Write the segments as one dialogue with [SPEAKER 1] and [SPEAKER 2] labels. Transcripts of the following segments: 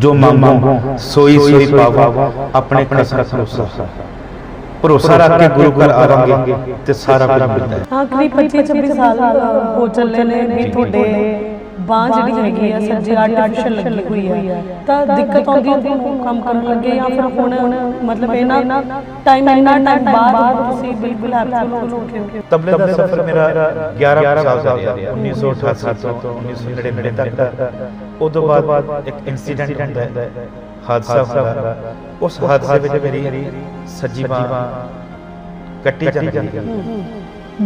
[SPEAKER 1] ਜੋ ਮੰਗੋ ਸੋਈ ਸੋਈ ਪਾਵੋ ਆਪਣੇ ਕਸਮ ਭਰੋਸਾ ਭਰੋਸਾ ਰੱਖ ਕੇ ਗੁਰੂ ਘਰ ਆਵਾਂਗੇ ਤੇ ਸਾਰਾ ਕੁਝ ਮਿਲਦਾ ਹੈ।
[SPEAKER 2] ਕਰੀਬ 25 26 ਸਾਲ ਹੋ ਚੱਲੇ ਨੇ ਵੀ ਤੁਹਾਡੇ ਬਾਂਹ ਜਿਹੜੀ ਹੈਗੀ ਆ ਸੱਜੀ ਆਰਟੀਫੀਸ਼ੀਅਲ ਲੱਗੀ ਹੋਈ ਹੈ ਤਾਂ ਦਿੱਕਤ ਆਉਂਦੀ ਹੈ ਤੁਹਾਨੂੰ ਕੰਮ ਕਰਨ ਲੱਗੇ ਜਾਂ ਫਿਰ ਹੁਣ ਮਤਲਬ ਇਹਨਾਂ ਟਾਈਮ ਇੰਨਾ ਟਾਈਮ ਬਾਅਦ ਤੁਸੀਂ ਬਿਲਕੁਲ ਹੈਪੀਫੁਲ ਹੋ ਹੋ
[SPEAKER 1] ਤਬਲੇ ਦਾ ਸਫ਼ਰ ਮੇਰਾ 11 ਸਾਲ ਦਾ ਰਿਹਾ। 1988 ਤੋਂ 1999 ਤੱਕ। ਦਾ ਉਦੋਂ ਬਾਅਦ ਇੱਕ ਇਨਸੀਡੈਂਟ ਹੁੰਦਾ ਹੈ ਹਾਦਸਾ ਹੁੰਦਾ ਹੈ। ਉਸ ਹਾਦਸੇ ਵਿੱਚ ਮੇਰੀ ਸੱਜੀ ਬਾਹ ਕੱਟੀ ਜਾਂਦੀ ਹੈ।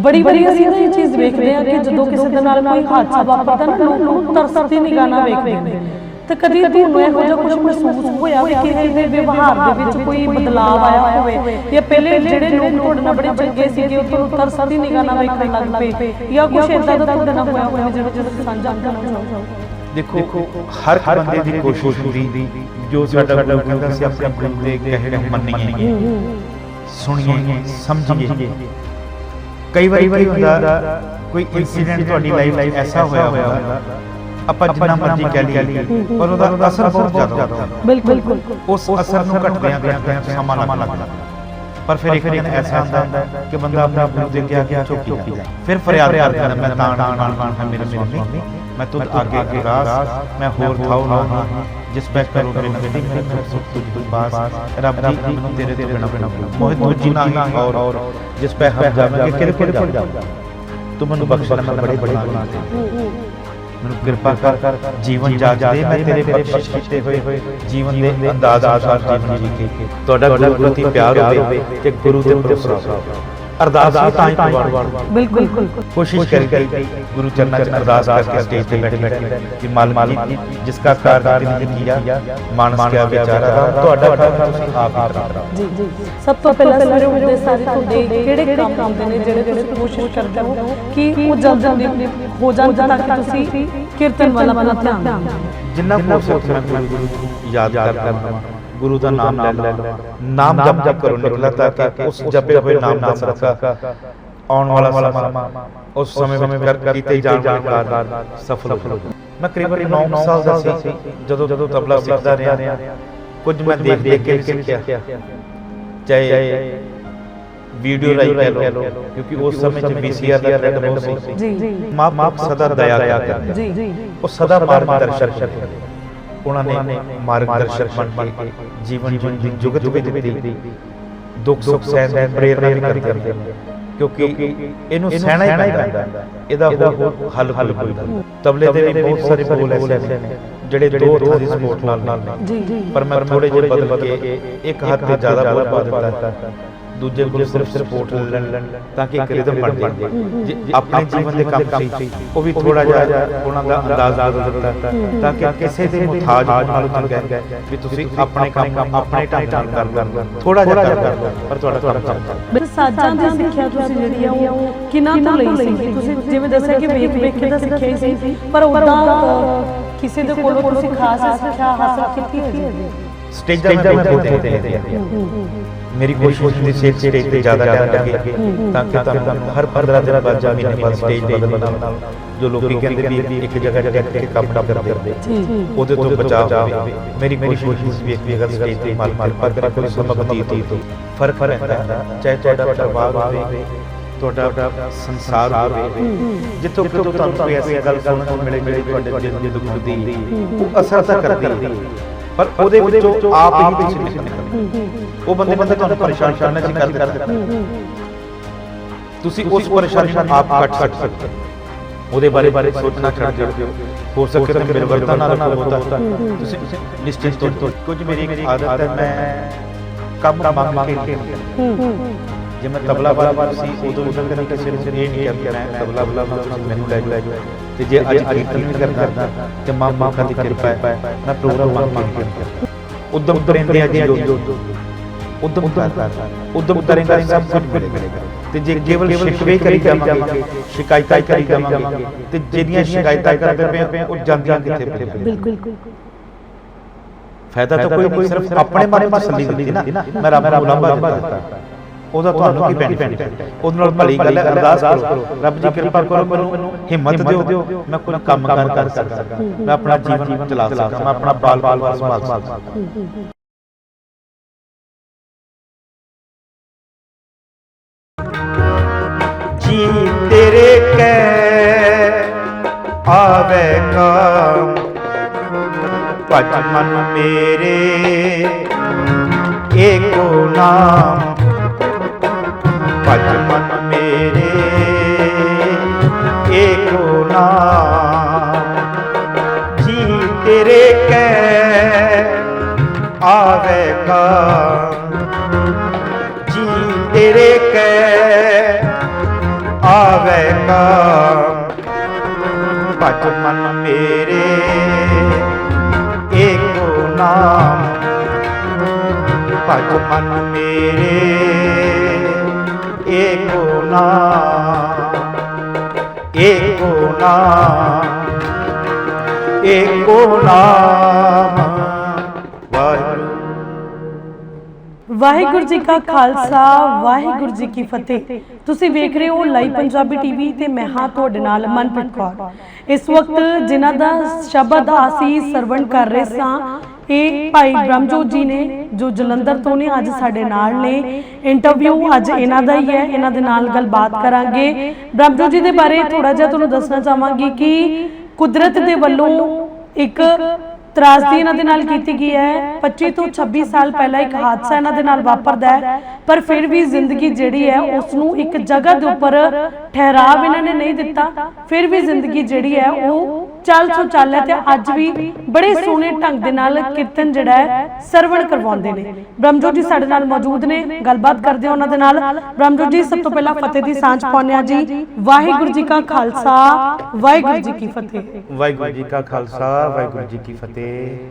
[SPEAKER 2] ਬੜੀ ਬੜੀ ਅਸੀਂ ਇਹ ਚੀਜ਼ ਵੇਖਦੇ ਆ ਕਿ ਜਦੋਂ ਕਿਸੇ ਦੇ ਨਾਲ ਕੋਈ ਹਾਦਸਾ ਵਾਪਰਦਾ ਨਾ ਲੋਕ ਤਰਸਦੀ ਨਿਗਾਹ ਨਾਲ ਵੇਖਦੇ ਨੇ। ਤੇ ਕਦੀ ਤੁਹਾਨੂੰ ਇਹੋ ਜਿਹਾ ਕੁਝ ਮਹਿਸੂਸ ਹੋਇਆ ਵੀ ਕਿਸੇ ਦੇ ਵਿਵਹਾਰ ਦੇ ਵਿੱਚ ਕੋਈ ਬਦਲਾਅ ਆਇਆ ਹੋਵੇ? ਜਾਂ ਪਹਿਲੇ ਜਿਹੜੇ ਲੋਕ ਤੁਹਾਡੇ ਨਾਲ ਬੜੇ ਚੰਗੇ ਸੀਗੇ ਉਹ ਤੁਹਾਨੂੰ ਤਰਸਦੀ ਨਿਗਾਹ ਨਾਲ ਵੇਖਣ ਲੱਗ ਪਏ। ਜਾਂ ਕੁਝ ਇਦਾਂ ਦਾ ਤੁਹਾਡੇ ਨਾਲ ਹੋਇਆ ਹੋਵੇ ਜਿਹੜਾ ਜਿਹੜਾ ਸਾਂਝਾ ਕਰਨਾ ਚਾਹੋ
[SPEAKER 1] ਦੇਖੋ ਹਰ ਇੱਕ ਬੰਦੇ ਦੀ ਕੋਸ਼ਿਸ਼ ਹੁੰਦੀ ਜੋ ਸਾਡਾ ਗੁਰੂ ਕਹਿੰਦਾ ਸੀ ਆਪਣੇ ਗੁਰੂ ਦੇ ਕਹੇ ਨੂੰ ਮੰਨੀਏ। ਸੁਣੀਏ ਸਮਝੀਏ। ਕਈ ਵਾਰੀ ਕੀ ਹੁੰਦਾ ਕੋਈ ਇਨਸੀਡੈਂਟ ਤੁਹਾਡੀ ਲਾਈਫ ਐਸਾ ਹੋਇਆ ਹੋਇਆ ਆਪਾਂ ਜਿੰਨਾ ਮਰਜ਼ੀ ਕਹਿ ਲਈਏ ਪਰ ਉਹਦਾ ਅਸਰ ਬਹੁਤ ਜ਼ਿਆਦਾ ਹੁੰਦਾ।
[SPEAKER 2] ਬਿਲਕੁਲ
[SPEAKER 1] ਉਸ ਅਸਰ ਨੂੰ ਘਟਦਿਆਂ ਘਟਦਿਆਂ ਸਮਾਂ ਲੱਗ ਲੱਗਦਾ। ਪਰ ਫਿਰ ਇੱਕ ਦਿਨ ਐਸਾ ਹੁੰਦਾ ਕਿ ਬੰਦਾ ਆਪਣੇ ਗੁਰੂ ਦੇ ਅੱਗੇ ਆ ਕੇ ਝੁਕੀ ਜਾਂਦਾ ਫਿਰ ਫਰਿਆਦ ਕਰਦਾ ਮੈਂ ਤਾਂ ਤਾਂ ਤਾਂ ਹੈ ਮੇਰੇ ਸੁਆਮੀ ਮੈਂ ਤੁਧ ਆਗੇ ਅੱਗੇ ਰਾਸ ਮੈਂ ਹੋਰ ਥਾਉ ਨਾ ਜਿਸ ਪੈ ਕਰੋ ਮੇਰੇ ਨਜ਼ਦੀ ਮੇਰੇ ਕਰ ਸੁਖ ਤੁਝ ਤੁਝ ਪਾਸ ਰੱਬ ਜੀ ਮੈਨੂੰ ਤੇਰੇ ਤੋਂ ਬਿਨਾ ਬਿਨਾ ਮੋਹਿਤ ਤੁਝੀ ਨਾ ਔਰ ਜਿਸ ਪੈ ਹਮ ਜਾਵਾਂਗੇ ਕਿਹੜੇ ਕਿਹੜੇ ਜਾਵਾਂਗੇ ਤੂੰ ਮੈਨੂੰ ਬਖਸ਼ ਲੈ ਮੈਂ ਬੜੇ ਬੜੇ ਗੁਨਾਹ ਤੇ ਮੈਨੂੰ ਕਿਰਪਾ ਕਰ ਜੀਵਨ ਜਾਗਦੇ ਮੈਂ ਤੇਰੇ ਬਖਸ਼ਿਸ਼ ਕੀਤੇ ਹੋਏ ਜੀਵਨ ਦੇ ਅੰਦਾਜ਼ ਅਨੁਸਾਰ ਜੀਵਨ ਜੀ ਕੇ ਤੁਹਾਡਾ ਗੁਰੂ ਪ੍ਰਤੀ ਪਿਆਰ ਹੋਵੇ ਤੇ ਗੁਰੂ ਦੇ ਭਰੋਸਾ ਹੋਵੇ। ਅਰਦਾਸ ਵੀ ਤਾਂ ਹੀ
[SPEAKER 2] ਬਿਲਕੁਲ
[SPEAKER 1] ਕੋਸ਼ਿਸ਼ ਕਰੀ ਗੁਰੂ ਚਰਨਾਂ 'ਚ ਅਰਦਾਸ ਕਰਕੇ ਸਟੇਜ ਤੇ ਬੈਠੇ ਬੈਠੇ ਕਿ ਮਾਲਕ ਜਿਸ ਦਾ ਕਾਰਜ ਤਿਨ ਕੀਆ ਮਾਨਸ ਕਿਆ ਵਿਚਾਰਾ ਤੁਹਾਡਾ ਕੰਮ ਤੁਸੀਂ ਆਪ ਹੀ ਕਰਾਓ
[SPEAKER 2] ਜੀ ਜੀ ਸਭ ਤੋਂ ਪਹਿਲਾਂ ਸਵੇਰੇ ਉੱਠਦੇ ਸਾਰੇ ਤੁਹਾਡੇ ਕਿਹੜੇ ਕੰਮ ਆਉਂਦੇ ਨੇ ਜਿਹੜੇ ਤੁਸੀਂ ਕੋਸ਼ਿਸ਼ ਕਰਦੇ ਹੋ? ਕਿ ਉਹ ਜਲਦ ਜਲਦੀ ਹੋ ਜਾਣ ਤਾਂ ਕਿ ਤੁਸੀਂ ਕੀਰਤਨ ਵੱਲ ਆਪਣਾ ਧਿਆਨ
[SPEAKER 1] ਜਿੰਨਾ ਹੋ ਸਕੇ ਮੈਂ ਗੁਰੂ ਨੂੰ ਯਾਦ ਕਰਦਾ। ਗੁਰੂ ਦਾ ਨਾਮ ਲੈ ਲੈ ਨਾਮ ਜਪ ਜਪ ਕਰੋ ਨਿਕਲਾ ਤਾਂ ਕਿ ਉਸ ਜਪੇ ਹੋਏ ਨਾਮ ਦਾ ਸਦਕਾ ਆਉਣ ਵਾਲਾ ਸਮਾਂ ਉਸ ਸਮੇਂ ਵਿੱਚ ਕਰ ਕੀਤੇ ਜਾਣ ਵਾਲੇ ਕਾਰਜ ਸਫਲ ਹੋ ਜਾਣ। ਮੈਂ ਕਰੀਬਨ 9 ਸਾਲ ਦਾ ਸੀ ਜਦੋਂ ਜਦੋਂ ਤਬਲਾ ਸਿੱਖਦਾ ਰਿਹਾ ਕੁਝ ਮੈਂ ਦੇਖ ਦੇਖ ਕੇ ਸਿੱਖਿਆ। ਚਾਹੇ ਵੀਡੀਓ ਰਾਈ ਕਹਿ ਲਓ ਕਿਉਂਕਿ ਉਸ ਸਮੇਂ ਚ ਵੀਸੀਆਰ ਦਾ ਟ੍ਰੈਂਡ ਬਹੁਤ ਸੀ।
[SPEAKER 2] ਜੀ
[SPEAKER 1] ਮਾਂ ਮਾਪ ਸਦਾ ਦਇਆ ਕਰਦੇ
[SPEAKER 2] ਜੀ
[SPEAKER 1] ਉਹ ਸਦਾ ਮਾਰਗਦਰਸ਼ਕ ਉਹਨਾਂ ਨੇ ਮਾਰਗਦਰਸ਼ਕ ਬਣ ਕੇ ਜੀਵਨ ਜੀਵਨ ਦੀ ਜੁਗਤ ਵਿੱਚ ਦਿੱਤੀ। ਦੁੱਖ ਸੁੱਖ ਸਹਿਣ ਦੀ ਪ੍ਰੇਰਣਾ ਵੀ ਕਰਦੇ ਨੇ। ਕਿਉਂਕਿ ਇਹਨੂੰ ਸਹਿਣਾ ਹੀ ਪੈਂਦਾ ਇਹਦਾ ਹੋਰ ਹੱਲ ਹੱਲ ਕੋਈ ਨਹੀਂ। ਤਬਲੇ ਦੇ ਵੀ ਬਹੁਤ ਸਾਰੇ ਬੋਲ ਐਸੇ ਨੇ ਜਿਹੜੇ ਦੋ ਹੱਥਾਂ ਦੀ ਸਪੋਰਟ ਨਾਲ ਨੇ।
[SPEAKER 2] ਜੀ ਜੀ।
[SPEAKER 1] ਪਰ ਮੈਂ ਥੋੜੇ ਜਿਹੇ ਬਦਲ ਕੇ ਇੱਕ ਹੱਥ ਤੇ ਜ਼ਿਆਦਾ ਬੋਲ ਪਾ ਦਿੱਤਾ। ਦੂਜੇ ਕੋਲ ਸਿਰਫ ਸਪੋਰਟ ਲੈ ਲੈਣ ਤਾਂ ਕਿ ਇੱਕ ਰਿਦਮ ਬਣ ਜਾਏ ਜੇ ਆਪਣੇ ਜੀਵਨ ਦੇ ਕੰਮ ਸੀ ਉਹ ਵੀ ਥੋੜਾ ਜਿਹਾ ਉਹਨਾਂ ਦਾ ਅੰਦਾਜ਼ ਬਦਲ ਦਿੱਤਾ ਤਾਂ ਕਿ ਕਿਸੇ ਦੇ ਮੁਤਾਜ ਨਾਲ ਚੰਗਾ ਹੈ ਵੀ ਤੁਸੀਂ ਆਪਣੇ ਕੰਮ ਆਪਣੇ ਢੰਗ ਨਾਲ ਕਰ ਕਰ ਥੋੜਾ ਜਿਹਾ ਕਰ ਕਰ ਪਰ ਤੁਹਾਡਾ ਕੰਮ
[SPEAKER 2] ਬਸ ਸਾਜਾਂ ਦੀ ਸਿੱਖਿਆ ਤੁਸੀਂ ਜਿਹੜੀ ਆ ਉਹ ਕਿਨਾਂ ਤੋਂ ਲਈ ਸੀ? ਤੁਸੀਂ ਜਿਵੇਂ ਦੱਸਿਆ ਕਿ ਵੇਖ ਵੇਖ ਕੇ ਤਾਂ ਸਿੱਖਿਆ ਹੀ ਸੀ ਪਰ ਉਦਾਂ ਕਿਸੇ ਦੇ ਕੋਲੋਂ ਤੁਸੀਂ ਖਾਸ ਸਿੱਖਿਆ ਹਾਸਲ ਕੀਤੀ ਹੈ ਜੀ
[SPEAKER 1] ਸਟੇਜਾਂ ਮੈਂ ਬਹੁਤ ਬਹੁਤ ਤੇ ਮੇਰੀ ਕੋਸ਼ਿਸ਼ ਹੁੰਦੀ ਸੀ ਸਟੇਜ ਤੇ ਜ਼ਿਆਦਾ ਜ਼ਿਆਦਾ ਲੱਗੇ ਤਾਂ ਕਿ ਤੁਹਾਨੂੰ ਹਰ 15 ਦਿਨ ਬਾਅਦ ਜਾਂ ਮਹੀਨੇ ਬਾਅਦ ਸਟੇਜ ਬਦਲਣਾ ਜੋ ਲੋਕੀ ਕਹਿੰਦੇ ਵੀ ਇੱਕ ਜਗ੍ਹਾ ਜਗ੍ਹਾ ਤੇ ਕੰਮ ਕੰਮ ਕਰਦੇ ਉਹਦੇ ਤੋਂ ਬਚਾਅ ਹੋਵੇ ਮੇਰੀ ਕੋਸ਼ਿਸ਼ ਹੁੰਦੀ ਸੀ ਵੀ ਇੱਕ ਜਗ੍ਹਾ ਸਟੇਜ ਤੇ ਮਾਲ ਮਾਲ ਪਰ ਕੋਈ ਸਬਕ ਬਤੀਤ ਹੋ ਫ਼ਰਕ ਹੈ ਚਾਹੇ ਤੁਹਾਡਾ ਪਰਿਵਾਰ ਹੋਵੇ ਤੁਹਾਡਾ ਸੰਸਾਰ ਹੋਵੇ। ਜਿੱਥੋਂ ਕਿਤੋਂ ਤੁਹਾਨੂੰ ਕੋਈ ਐਸੀ ਗੱਲ ਸੁਣਨ ਨੂੰ ਮਿਲੇ ਜਿਹੜੀ ਤੁਹਾਡੇ ਦਿਲ ਦੀ ਦੁੱਖ ਦੀ ਉਹ ਅਸਰ ਤਾਂ ਕਰਦੀ ਹੈ ਪਰ ਉਹਦੇ ਵਿੱਚੋਂ ਆਪ ਹੀ ਪਿੱਛੇ ਨਿਕਲਦੇ ਉਹ ਬੰਦੇ ਬੰਦੇ ਤੁਹਾਨੂੰ ਪਰੇਸ਼ਾਨ ਕਰਨਾ ਸੀ ਕਰਦੇ ਕਰਦੇ ਤੁਸੀਂ ਉਸ ਪਰੇਸ਼ਾਨੀ ਨੂੰ ਆਪ ਕੱਟ ਸਕਦੇ ਹੋ। ਉਹਦੇ ਬਾਰੇ ਬਾਰੇ ਸੋਚਣਾ ਛੱਡ ਦਿਓ। ਹੋ ਸਕੇ ਤਾਂ ਮੇਰੇ ਵਰਤਨ ਨਾਲ ਹੋਤਾ। ਤੁਸੀਂ ਨਿਸ਼ਚਿਤ ਤੌਰ ਤੇ ਕੁਝ ਮੇਰੀ ਇੱਕ ਆਦਤ ਹੈ ਮੈਂ ਕੰਮ ਮੰਗ ਕੇ ਜੇ ਮੈਂ ਤਬਲਾ ਵਾਲਾ ਸੀ ਉਦੋਂ ਵੀ ਕਦੇ ਕਿਸੇ ਨੂੰ ਇਹ ਨਹੀਂ ਕਿ ਮੈਂ ਤਬਲਾ ਵਾਲਾ ਤੁਸੀਂ ਮੈਨੂੰ ਲੈ ਜਾਓ। ਤੇ ਜੇ ਅੱਜ ਕੀਰਤਨ ਵੀ ਕਰਦਾ ਤੇ ਮਾਂ ਮਾਂ ਦੀ ਕਿਰਪਾ ਹੈ ਮੈਂ ਪ੍ਰੋਗਰਾਮ ਮੰਗ ਕੇ ਉਦਮ ਕਰਿੰਦੇ। ਆ ਜੀ ਉਦਮ ਕਰਦਾ ਉਦਮ ਕਰੇਗਾ ਸਭ ਕੁਝ ਮਿਲੇਗਾ ਤੇ ਜੇ ਕੇਵਲ ਸ਼ਿਕਵੇ ਕਰੀ ਜਾਵਾਂਗੇ ਸ਼ਿਕਾਇਤਾਂ ਕਰੀ ਜਾਵਾਂਗੇ। ਤੇ ਜਿਹੜੀਆਂ ਸ਼ਿਕਾਇਤਾਂ ਕਰਦੇ ਪਏ ਆ, ਉਹ ਜਾਂਦੀਆਂ ਕਿੱਥੇ ਪਏ
[SPEAKER 2] ਬਿਲਕੁਲ
[SPEAKER 1] ਫਾਇਦਾ ਤਾਂ ਕੋਈ ਨਹੀਂ ਸਿਰਫ ਆਪਣੇ ਮਨ ਨੂੰ। ਤਸੱਲੀ ਦਿੱਤੀ ਨਾ। ਮੈਂ ਰੱਬ ਨੂੰ ਲੰਬਾ ਦਿੱਤਾ। ਉਹਦਾ ਤੁਹਾਨੂੰ ਕੀ ਬੈਨੀਫਿਟ ਹੈ ਉਹਦੇ ਨਾਲ ਭਲੀ ਗੱਲ ਹੈ ਅਰਦਾਸ ਕਰੋ। ਰੱਬ ਜੀ ਕਿਰਪਾ ਕਰੋ ਮੈਨੂੰ ਹਿੰਮਤ ਦਿਓ ਮੈਂ ਕੋਈ ਕੰਮ ਕਾਰ ਕਰ ਸਕਾਂ ਮੈਂ ਆਪਣਾ ਜੀਵਨ ਚਲਾ ਸਕਾਂ ਮੈਂ ਆਪਣਾ ਬਾਲ ਬਾਲ ਸੰਭਾਲ ਸਕਾਂ ਜੀ ਤੇਰੇ ਕੈ ਆਵੇ ਕਾਮ ਭਜ ਮਨ ਮੇਰੇ ਏਕੋ ਨਾਮ। ਭਜ ਮੇਰੇ, ਏਕੋ ਨਾਮ। ਜੀ ਤੇਰੇ ਕੈ ਆਵੇ ਜੀ ਤੇਰੇ ਕੈ ਆਵੇ ਕਾਮ। ਮੇਰੇ, ਏਕੋ ਨਾਮ। ਭਜ ਮੇਰੇ ਏਕੋ ਨਾਮ ਏਕੋ ਨਾਮ ਏਕੋ ਨਾਮ ਵਾਹਿਗੁਰੂ।
[SPEAKER 2] ਵਾਹਿਗੁਰੂ ਜੀ ਕਾ ਖਾਲਸਾ ਵਾਹਿਗੁਰੂ ਜੀ ਕੀ ਫਤਿਹ। ਤੁਸੀਂ ਵੇਖ ਰਹੇ ਹੋ ਲਾਈਵ ਪੰਜਾਬੀ ਟੀਵੀ ਤੇ ਮੈਂ ਹਾਂ ਤੁਹਾਡੇ ਨਾਲ ਮਨਪ੍ਰੀਤ ਕੌਰ। ਇਸ ਵਕਤ ਜਿਨ੍ਹਾਂ ਦਾ ਸ਼ਬਦ ਅਸੀਂ ਸਰਵਣ ਕਰ ਰਹੇ ਸਾਂ ਇਹ ਭਾਈ ਬ੍ਰਹਮਜੋਤ ਜੀ ਨੇ, ਜੋ ਜਲੰਧਰ ਤੋਂ ਨੇ, ਅੱਜ ਸਾਡੇ ਨਾਲ ਨੇ। ਇੰਟਰਵਿਊ ਅੱਜ ਇਹਨਾਂ ਦਾ ਹੀ ਹੈ, ਇਹਨਾਂ ਦੇ ਨਾਲ ਗੱਲਬਾਤ ਕਰਾਂਗੇ। ਬ੍ਰਹਮਜੋਤ ਜੀ ਦੇ ਬਾਰੇ ਥੋੜਾ ਜਿਹਾ ਤੁਹਾਨੂੰ ਦੱਸਣਾ ਚਾਹਾਂਗੀ ਕਿ ਕੁਦਰਤ ਦੇ ਵੱਲੋਂ ਇੱਕ ਤਰਾਸਦੀ ਇਹਨਾਂ ਦੇ ਨਾਲ ਕੀਤੀ ਗਈ ਹੈ। 25 ਤੋਂ 26 ਸਾਲ ਪਹਿਲਾਂ ਇੱਕ ਹਾਦਸਾ ਇਹਨਾਂ ਦੇ ਨਾਲ ਵਾਪਰਦਾ ਹੈ। ਪਰ ਫਿਰ ਵੀ ਜ਼ਿੰਦਗੀ ਜਿਹੜੀ ਹੈ ਉਸ ਨੂੰ ਇੱਕ ਜਗ੍ਹਾ ਦੇ ਉੱਪਰ ਠਹਿਰਾਵ ਇਹਨਾਂ ਨੇ ਨਹੀਂ ਦਿੱਤਾ। ਫਿਰ ਵੀ ਜ਼ਿੰਦਗੀ ਜਿਹੜੀ ਹੈ ਉਹ ਚੱਲ ਸੋ ਚੱਲ ਹੈ ਤੇ ਅੱਜ ਵੀ ਬੜੇ ਸੋਹਣੇ ਢੰਗ ਦੇ ਨਾਲ ਕੀਰਤਨ ਜਿਹੜਾ ਹੈ ਸਰਵਣ ਕਰਵਾਉਂਦੇ ਨੇ। ਬ੍ਰਹਮਜੋਤ ਜੀ ਸਾਡੇ ਨਾਲ ਮੌਜੂਦ ਨੇ। ਗੱਲਬਾਤ ਕਰਦੇ ਹਾਂ ਉਹਨਾਂ ਦੇ ਨਾਲ। ਬ੍ਰਹਮਜੋਤ ਜੀ ਸਭ ਤੋਂ ਪਹਿਲਾਂ ਫਤਿਹ ਦੀ ਸਾਂਝ ਪਾਉਂਦੇ ਹਾਂ ਜੀ। ਵਾਹਿਗੁਰੂ ਜੀ। ਕਾ ਖਾਲਸਾ ਵਾਹਿਗੁਰੂ ਜੀ ਕੀ ਫਤਿਹ
[SPEAKER 1] ਵਾਹਿਗੁਰੂ ਜੀ ਕਾ ਖਾਲਸਾ ਵਾਹਿਗੁਰੂ ਜੀ ਕੀ ਫਤਿਹ।